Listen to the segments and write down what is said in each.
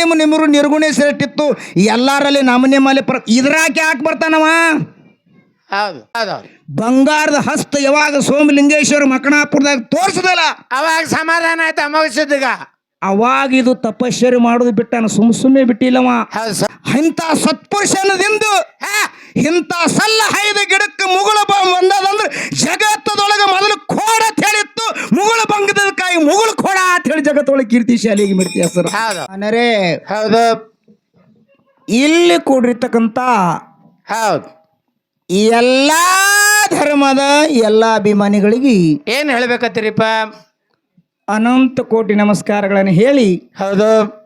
ನಿಮ್ಮ ನಿಮ್ಮರು ನಿರ್ಗುಣ ಶ್ರೇಷ್ಠಿತ್ತು ಎಲ್ಲಾರಲ್ಲಿ ನಮ್ಮ ನಿಮ್ಮಲ್ಲಿ ಪ್ರ ಇದ್ರಾಕೆ ಯಾಕೆ ಬರ್ತಾನವ? ಹೌದು ಹೌದು ಬಂಗಾರದ ಹಸ್ತ ಯಾವಾಗ ಸೋಮಲಿಂಗೇಶ್ವರ ಮಕಣಾಪುರದಾಗ ತೋರಿಸದಲ್ಲ? ಅವಾಗ ಸಮಾಧಾನ ಆಯ್ತು ಅಮೋಘಸಿದ್ದಗ ಅವಾಗ ಇದು ತಪಶ್ಚರಿ ಮಾಡೋದು ಬಿಟ್ಟಾನ ಸುಮ್ ಸುಮ್ಮನೆ ಬಿಟ್ಟಿಲ್ಲವ. ಹೌದು ಸರ್. ಇಂಥ ಸತ್ಪುರುಷನದಿಂದ ಇಂಥ ಸಲ್ಲ ಹೈದ ಗಿಡಕ್ಕೆ ಮುಗುಳ ಬಂದದಂದ್ರೆ ಜಗತ್ತದೊಳಗೆ ಮೊದಲು ಕೋಡ ಅಂತ ಹೇಳಿತ್ತು. ಮುಗುಳ ಬಂಗದ ಕಾಯಿ ಮುಗುಳ ಕೋಡ ಅಂತ ಹೇಳಿ ಜಗತ್ತೊಳಗೆ ಕೀರ್ತಿ ಶಾಲೆಗೆ ಮಿರ್ತಿ ಹೆಸರು. ಹೌದು. ಅನರೇ ಹೌದು. ಇಲ್ಲಿ ಕೂಡಿರ್ತಕ್ಕಂಥ ಹೌದು. ಈ ಎಲ್ಲ ಧರ್ಮದ ಎಲ್ಲ ಅಭಿಮಾನಿಗಳಿಗೆ ಏನು ಹೇಳ್ಬೇಕತ್ತೀರಿಪ್ಪ? ಅನಂತ ಕೋಟಿ ನಮಸ್ಕಾರಗಳನ್ನು ಹೇಳಿ ಹೌದು.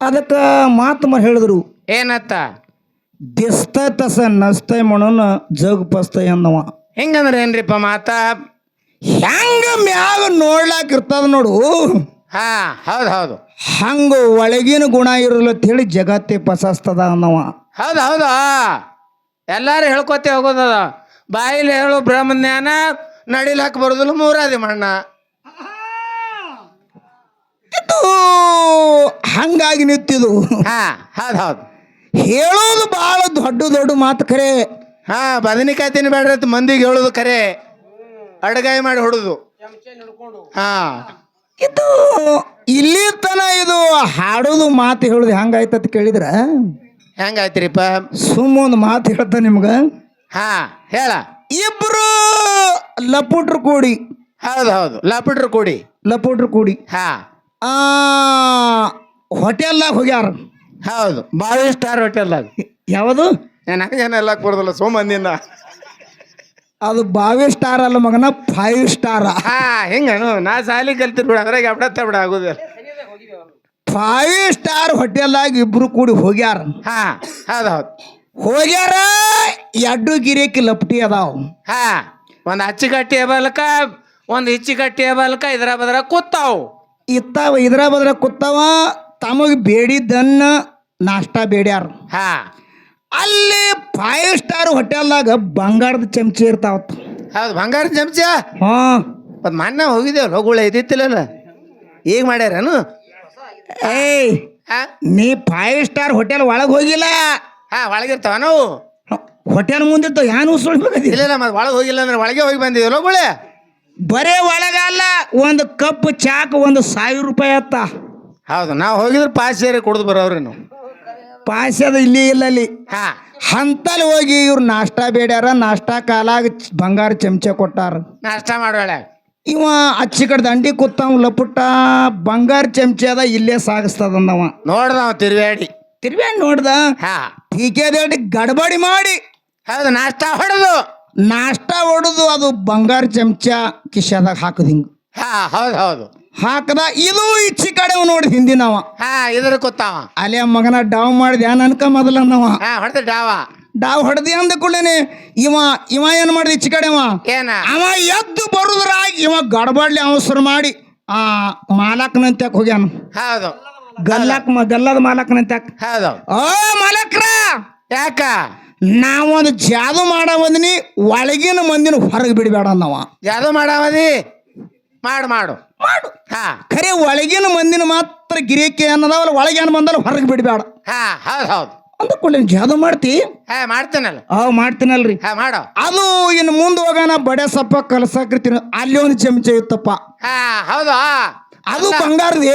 ಅದಕ್ಕೆ ಮಾತು ಹೇಳಿದ್ರು. ಏನತ್ತ? ದಿಸ್ತ ತಸ ನಸ್ತೈ म्हणून ಜಗ್ ಪಸ್ತೈ ಅನ್ನವ ಹಿಂಗಂದ್ರೆ ಏನ್ರಿಪ್ಪ ಮಾತ ಹೆಂಗ ಮ್ಯಾಗ ನೋಡ್ಲಾಕ ಇರ್ತದ ನೋಡು ಹಾ ಹೌದು ಹೌದು ಹಂಗ ಒಳಗಿನ ಗುಣ ಇರಲ್ಲ ಅಂತ ಹೇಳಿ ಜಗತ್ತೇ ಪಸಸ್ತದ ಅನ್ನವ ಹೌದು ಹೌದು ಎಲ್ಲಾರು ಹೇಳ್ಕೊತೆ ಹೋಗೋದದ ಬಾಯಿಲಿ ಹೇಳು ಬ್ರಹ್ಮಜ್ಞಾನ ನಡಿಲಾಕ ಬರೋದಿಲ್ಲ ಮೂರಾದಿ ಮಣ್ಣ ಇದು ಹಂಗಾಗಿ ನಿಂತಿದು ಹಾ ಹೌದು ಹೌದು ಹೇಳೋದು ಬಹಳ ದೊಡ್ಡ ದೊಡ್ಡ ಮಾತು ಖರೆ. ಹಾ ಬದನಿಕಾಯಿ ತಿನ್ಬೇಡ್ರಿ ಅಂತ ಮಂದಿಗೆ ಹೇಳುದು ಖರೆ. ಅಡಗಾಯಿ ಮಾಡಿ ಹೊಡುದು. ಹಾ. ಇದು ಇಲ್ಲಿ ತನ ಇದು ಹಾಡೋದು ಮಾತು ಹೇಳೋದು ಹೆಂಗಾಯ್ತತ್ ಕೇಳಿದ್ರ? ಹೆಂಗಾಯ್ತಿರಿಪ್ಪ ಸುಮ್ಮ ಒಂದು ಮಾತು ಹೇಳ್ತ ನಿಮ್ಗ. ಹಾ ಹೇಳ. ಇಬ್ರು ಲಪುಟ್ರು ಕೂಡಿ. ಹೌದು ಹೌದು. ಲಪುಟ್ರು ಕೂಡಿ. ಲಪುಟ್ರು ಕೂಡಿ. ಹಾ. ಆ ಹೋಟೆಲ್ದಾಗ ಹೋಗ್ಯಾರ. ಹೌದು. ಬಾವಿ ಸ್ಟಾರ್ ಹೋಟೆಲ್ದಾಗ ಯಾವುದು? ನನಗೆ ಜನ ಕೊಡೋದಲ್ಲ ಸೋಮಂದಿನ. ಅದು ಬಾವಿ ಸ್ಟಾರ್ ಅಲ್ಲ ಮಗನ ಫೈವ್ ಸ್ಟಾರ್ ಹಾ ಹೆಂಗನು ನಾ ಸಾಲಿ ಕಲ್ತಿರ್ ಬಿಡ ಅದ್ರಾಗ ಅಬ್ಡತ್ತ ಬಿಡ ಆಗುದಿಲ್ಲ. ಫೈವ್ ಸ್ಟಾರ್ ಹೋಟೆಲ್ದಾಗ ಇಬ್ರು ಕೂಡಿ ಹೋಗ್ಯಾರ. ಹಾ ಹೌದು ಹೌದು. ಹೋಗ್ಯಾರ ಎಡ್ಡು ಗಿರಿಯಕ್ಕೆ ಲಪ್ಟಿ ಅದಾವ. ಹಾ ಒಂದು ಅಚ್ಚಿಗಟ್ಟಿ ಬಲ್ಕ ಒಂದು ಹಿಚ್ಚಿಗಟ್ಟಿ ಬಲ್ಕ ಇದ್ರ ಬದ್ರ ಕೂತಾವು. ಇತ್ತಾವ ಇದ್ರ ಬದ್ರ ಕೂತಾವ ತಮಗೆ ಬೇಡಿದ್ದನ್ನ ನಾಷ್ಟ ಬೇಡ್ಯಾರ. ಹಾ. ಅಲ್ಲಿ ಫೈವ್ ಸ್ಟಾರ್ ಹೋಟೆಲ್ದಾಗ ಬಂಗಾರದ ಚಮಚಿ ಇರ್ತಾವತ್ತು ಹೌದು ಬಂಗಾರದ ಚಮಚ? ಹಾ. ಅದು ಮೊನ್ನೆ ಹೋಗಿದ್ದೇವಲ್ಲ ಹೋಗುಳ ಇದ್ದಿತ್ತಿಲ್ಲ ಈಗ ಮಾಡ್ಯಾರೇನು? ಏಯ್ ಹಾ. ನೀ ಫೈವ್ ಸ್ಟಾರ್ ಹೋಟೆಲ್ ಒಳಗೆ ಹೋಗಿಲ್ಲ. ಹಾ ಒಳಗಿರ್ತಾವ ನಾವು. ಹೋಟೆಲ್ ಮುಂದಿರ್ತಾವ ಯಾನು ಸುಳ್ಬೇಕದಿ ಇಲ್ಲ ಮತ್ತೆ ಒಳಗೆ ಹೋಗಿಲ್ಲ ಅಂದ್ರೆ ಒಳಗೆ ಹೋಗಿ ಬಂದಿವಿ ಹೋಗುಳೆ ಬರೇ ಒಳಗಲ್ಲ ಒಂದು ಕಪ್ ಚಾಕ್ ಒಂದು ಸಾವಿರ ರೂಪಾಯಿ ಅತ್ತ. ಹೌದು ನಾವು ಹೋಗಿದ್ರೆ ಪಾಸ್ ಸೇರಿ ಕುಡ್ದು ಬರೋವ್ರಿ ನಾವು. ಪಾಸ್ಯದ ಇಲ್ಲಿ ಇಲ್ಲ ಅಲ್ಲಿ ಹಾ. ಹಂತಲ್ಲಿ ಹೋಗಿ ಇವ್ರು ನಾಷ್ಟ ಬೇಡ್ಯಾರ ನಾಷ್ಟ ಕಾಲಾಗ ಬಂಗಾರ ಚಮಚ ಕೊಟ್ಟಾರ. ನಾಷ್ಟ ಮಾಡೋಳೆ ಇವ ಅಚ್ಚಿ ಕಡೆ ದಂಡಿ ಕೂತಾವ ಲಪುಟ್ಟ ಬಂಗಾರ ಚಮಚ ಅದ ಇಲ್ಲೇ ಸಾಗಿಸ್ತದಂದವ. ನೋಡ್ದ ಅವ ತಿರ್ವ್ಯಾಡಿ. ತಿರ್ವ್ಯಾ ನೋಡ್ದ? ಹಾ. ಟೀಕೆದೇಟಿ ಗಡಬಡಿ ಮಾಡಿ. ಹೌದು ನಾಷ್ಟ ಹೊಡೆದು. ನಾಷ್ಟ ಹೊಡೆದು ಅದು ಬಂಗಾರ ಚಮಚ ಕಿಶಾದಾಗ ಹಾಕುದ ಹಿಂಗ. ಹಾ ಹೌದು ಹೌದು. ಹಾಕದ ಇದು ಇಚ್ಚಿ ಕಡೆ ನೋಡಿ ಹಿಂದಿನವ. ಹಾ ಇದ್ರ ಗೊತ್ತಾವ ಅಲೆ ಮಗನ ಡಾವ್ ಮಾಡಿದೆ ಅನ್ಕ ಮೊದಲ ಹಾ ಹೊಡೆದ ಡಾವ. ಡಾವ್ ಹೊಡೆದಿ ಅಂದ ಕೂಡಲೇನೆ ಇವ ಇವ ಏನ್ ಮಾಡಿದ ಇಚ್ಚಿ ಕಡೆವ ಏನ? ಅವ ಎದ್ದು ಬರುದ್ರಾಗಿ ಇವ ಗಡಬಡ್ಲಿ ಅವಸರ ಮಾಡಿ ಆ ಮಾಲಕ್ನಂತ್ಯಾಕ ಹೋಗ್ಯಾನ. ಹೌದು. ಗಲ್ಲಕ್ ಗಲ್ಲದ ಮಾಲಕ್ನಂತ್ಯಾಕ ಹೌದು. ಓ ಮಾಲಕ್ರ! ಯಾಕ? ನಾವೊಂದು ಜಾದು ಮಾಡವದಿನಿ ಒಳಗಿನ ಮಂದಿನ ಹೊರಗೆ ಬಿಡಬೇಡ ಅನ್ನವ. ಜಾದು ಮಾಡಾವದಿ? ಮಾಡು ಮಾಡು. ಮಾಡು. ಹಾ. ಖರೆ ಒಳಗಿನ ಮಂದಿನ ಮಾತ್ರ ಗಿರಿಕೆ ಅನ್ನದವಲ್ಲ ಒಳಗೇನು ಬಂದಲ್ಲ ಹೊರಗೆ ಬಿಡಬೇಡ. ಹಾ ಹೌದು ಹೌದು. ಅಂದ ಕೂಡಲೇ ಜಾದು ಮಾಡ್ತಿ? ಹಾ ಮಾಡ್ತೇನಲ್ಲ. ಅವ್ ಮಾಡ್ತೀನಲ್ರಿ. ಹಾ ಮಾಡು. ಅದು ಇನ್ನು ಮುಂದೆ ಹೋಗೋಣ ಬಡೆ ಸಪ್ಪ ಕಲಸಾಕಿರ್ತೀನಿ ಅಲ್ಲಿ ಒಂದು ಚಮಚ ಇತ್ತಪ್ಪ. ಹಾ ಹೌದಾ ಅದು ಬಂಗಾರದಿ.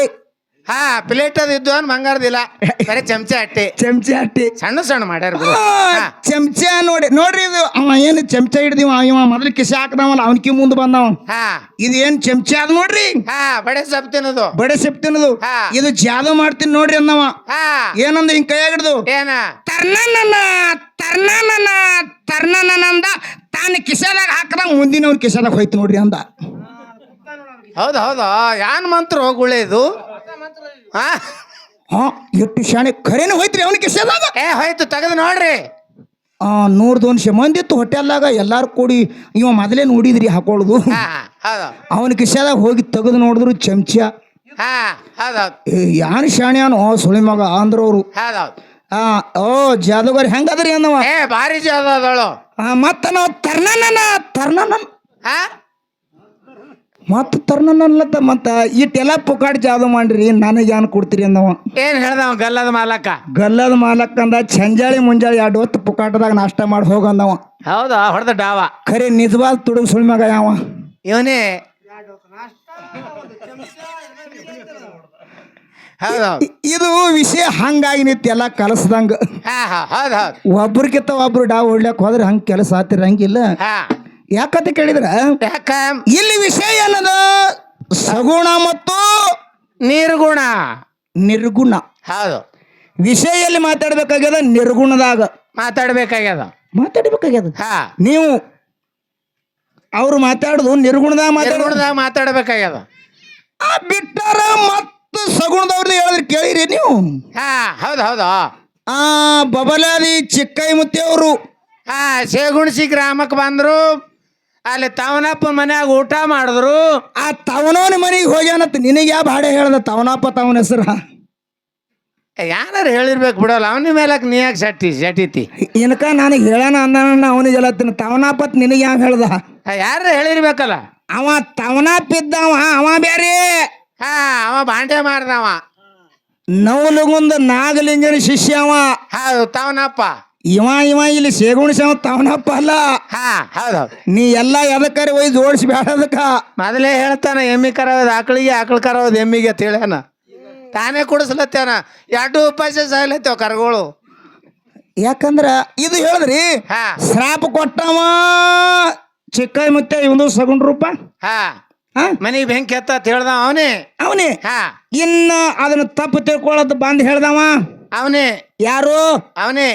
ಹಾ ಪ್ಲೇಟ್ ಅದು ಇದ್ದು ಅನ್ ಬಂಗಾರದಿಲ್ಲ ಬರೀ ಚಮಚೆ ಅಟ್ಟಿ. ಚಮಚೆ ಅಟ್ಟಿ. ಸಣ್ಣ ಸಣ್ಣ ಮಾಡ್ಯಾರ ಬಿಡು. ಹಾ. ಚಮಚ ನೋಡಿ ನೋಡ್ರಿ ಇದು ಅವ ಏನು ಚಮಚೆ ಹಿಡ್ದಿವ ಇವ ಮೊದಲು ಕಿಸೆ ಹಾಕ್ದವಲ್ಲ ಅವನಕಿ ಮುಂದೆ ಬಂದವ. ಹಾ. ಇದು ಏನ್ ಚಮಚೆ ಅದ ನೋಡ್ರಿ? ಹಾ ಬಡೆ ಸೊಪ್ಪು ತಿನ್ನೋದು ಬಡೆ ಸೆಪ್ತಿನದು ಹಾ. ಇದು ಜಾದು ಮಾಡ್ತೀನಿ ನೋಡ್ರಿ ಅನ್ನವ. ಹಾ. ಏನಂದ ಹಿಂಗ್ ಕೈಯಾಗ ಹಿಡ್ದು? ಏನ? ತರ್ನನ ತರ್ನನ ತರ್ನನ್ನ ಅಂದ ತಾನು ಕಿಸೆದಾಗ ಹಾಕದಾಗ ಮುಂದಿನವ್ನ ಕಿಸೆದಾಗ ಹೋಯ್ತು ನೋಡ್ರಿ ಅಂದ. ಹೌದು ಹೌದಾ. ಯಾನ್ ಮಂತ್ರ ಹೋಗುಳೆ ಇದು? ಹಾ ಹಾ ಎಷ್ಟು ಶಾಣೆ ಖರೇನು ಹೋಯ್ತ್ರಿ ಅವನ ಕಿಸೆದಾಗ ಏ ಹೋಯ್ತು ತೆಗೆದು ನೋಡ್ರಿ. ಆ ನೂರ್ ದೋನ್ಶೆ ಮಂದಿ ಇತ್ತು ಹೋಟೆಲ್ದಾಗ ಎಲ್ಲಾರು ಕೂಡಿ ಇವ ಮೊದಲೇ ನೋಡಿದ್ರಿ ಹಾಕೊಳ್ಳುದು ಹಾ ಹೌದು. ಅವನ ಕಿಸೆದಾಗ ಹೋಗಿ ತೆಗೆದು ನೋಡಿದ್ರು ಚಮಚ. ಹಾ ಹೌದೌದು ಯಾರು ಶಾಣಿಯನು ಶಾಣ್ಯಾನು ಸುಳಿ ಮಗ ಅಂದ್ರವ್ರು ಹೌದೌದು ಆ ಓ ಜಾದೂಗರ್ ಹೆಂಗದ್ರಿ ಅಂದವ ಏ ಭಾರಿ ಜಾದ ಅದಳು. ಆ, ಮತ್ತ ನಾವು ತರ್ನನ ತರ್ನನ ಹಾ? ಮತ್ತ ತರ್ನಲ್ಲತ್ತ ಮತ್ತ ಇಟ್ಟೆಲ್ಲ ಪುಕಾಡ್ ಜಾದು ಮಾಡ್ರಿ ನನಗೆ ಏನು ಕೊಡ್ತೀರಿ ಅಂದವ? ಏನ್ ಹೇಳ್ದವ ಗಲ್ಲದ ಮಾಲಕ? ಗಲ್ಲದ ಮಾಲಕ್ಕ ಅಂದ ಚಂಜಾಳಿ ಮುಂಜಾಳಿ ಎರಡು ಹೊತ್ತು ಪುಕಾಟದಾಗ ನಾಷ್ಟ ಮಾಡಿ ಹೋಗಂದವ ಹೌದಾ ಹೊಡೆದ ಡಾವ. ಖರೆ ನಿಜವಾದ ತುಡುಗ್ ಸುಳ್ಮಗ ಯಾವ ಇವನೇ. ಇ- ಇದು ವಿಷಯ ಹಂಗಾಗಿ ನಿಂತು ಎಲ್ಲ ಕಲಸ್ದಂಗ. ಹಾ ಹಾ ಹೌದು ಹೌದು. ಒಬ್ರಿಗಿಂತ ಒಬ್ರು ಡಾವ್ ಹೊಡ್ಲಕ್ ಹೋದ್ರೆ ಹಂಗ ಕೆಲಸ ಆತಿರಂಗಿಲ್ಲ. ಹಾ. ಯಾಕಂತ ಕೇಳಿದ್ರ? ಯಾಕ? ಇಲ್ಲಿ ವಿಷಯ ಏನದ? ಸಗುಣ ಮತ್ತು ನಿರ್ಗುಣ. ನಿರ್ಗುಣ. ಹೌದು. ವಿಷಯ ಎಲ್ಲಿ ಮಾತಾಡ್ಬೇಕಾಗ್ಯದ ನಿರ್ಗುಣದಾಗ. ಮಾತಾಡ್ಬೇಕಾಗ್ಯದ. ಮಾತಾಡ್ಬೇಕಾಗ್ಯದ? ಹಾ. ನೀವು ಅವ್ರು ಮಾತಾಡುದು ನಿರ್ಗುಣದಾಗ ಮಾತಾಡ ಮಾತಾಡ್ಬೇಕಾಗ್ಯದ. ಆ ಬಿಟ್ಟಾರ ಮತ್ತು ಸಗುಣದವ್ರದ್ದು ಹೇಳಿದ್ರೆ ಕೇಳಿರಿ ನೀವು. ಹಾ ಹೌದು ಹೌದು. ಆ ಬಬಲಾದಿ ಚಿಕ್ಕೈ ಮುತ್ತಿಯವರು ಹಾ ಸೇಗುಣಿಸಿ ಗ್ರಾಮಕ್ಕೆ ಬಂದ್ರು. ಅಲ್ಲಿ ತವನಪ್ಪ ಮನ್ಯಾಗ ಊಟ ಮಾಡಿದ್ರು. ಆ ತವನೋನ ಮನೆಗೆ ಹೋಗ್ಯಾನತ್ ನಿನಗೆ ಯಾವ ಭಾಡೆ ಹೇಳ್ದ? ತವನಪ್ಪ ತವನ ಹೆಸರ. ಯಾರು ಹೇಳಿರ್ಬೇಕು ಬಿಡಲ್ಲ. ಅವನ ಮೇಲೆ ನೀ ಯಾಕೆ ಸಟ್ಟಿ ಸಟಿತಿ ಇನ್ಕ ನನಗೆ ಹೇಳೋಣ ಅಂದಾನ ಅವನಿಗೆ ಹೇಳತ್ತೀನಿ ತವನಪ್ಪತ್ ನಿನಗೆ ಯಾವ ಹೇಳ್ದ? ಯಾರು ಹೇಳಿರ್ಬೇಕಲ್ಲ? ಅವ ತವನಪ್ಪ ಇದ್ದವ ಅವ ಬೇರೆ ಹಾ ಅವ ಬಾಂಡೆ ಮಾಡ್ದವ. ನವಲಗುಂದ ನಾಗಲಿಂಗನ ಶಿಷ್ಯ ಅವ. ಹೌದು ತವನಪ್ಪ. ಇವ ಇವ ಇಲ್ಲಿ ಸೇಗುಣ ತವನಪ್ಪ ಅಲ್ಲ. ಹಾ ಹೌದೌದು ನೀ ಎಲ್ಲ ಎದಕ್ಕಾರಿ ಒಯ್ದು ಜೋಡಿಸಿ ಬೇಡದಕ್ಕ ಮೊದಲೇ ಹೇಳ್ತಾನ ಎಮ್ಮಿ ಕರೋದ್ ಆಕಳಿಗೆ ಆಕಳ ಕರೋದ್ ಎಮ್ಮಿಗೆ ತಿಳ್ಯಾನ ತಾನೇ ಕುಡಿಸ್ಲತ್ತೇನ? ಎರಡು ಉಪಾಸ ಸಾಯ್ಲತ್ತೇವ ಕರಗಳು. ಯಾಕಂದ್ರ ಇದು ಹೇಳಿದ್ರಿ ಹಾ. ಶ್ರಾಪ ಕೊಟ್ಟವ ಚಿಕ್ಕ ಮತ್ತೆ ಇವನು ಸಗುಣ ರೂಪ? ಹಾ. ಹಾ? ಮನಿಗೆ ಬೆಂಕಿ ಹತ್ತ ಹೇಳ್ದ ಅವನೇ? ಅವನೇ? ಹಾ. ಇನ್ನ ಅದನ್ನ ತಪ್ಪು ತಿಳ್ಕೊಳ್ಳೋದು ಬಂದ್ ಹೇಳ್ದವ? ಅವನೇ. ಯಾರು? ಅವನೇ.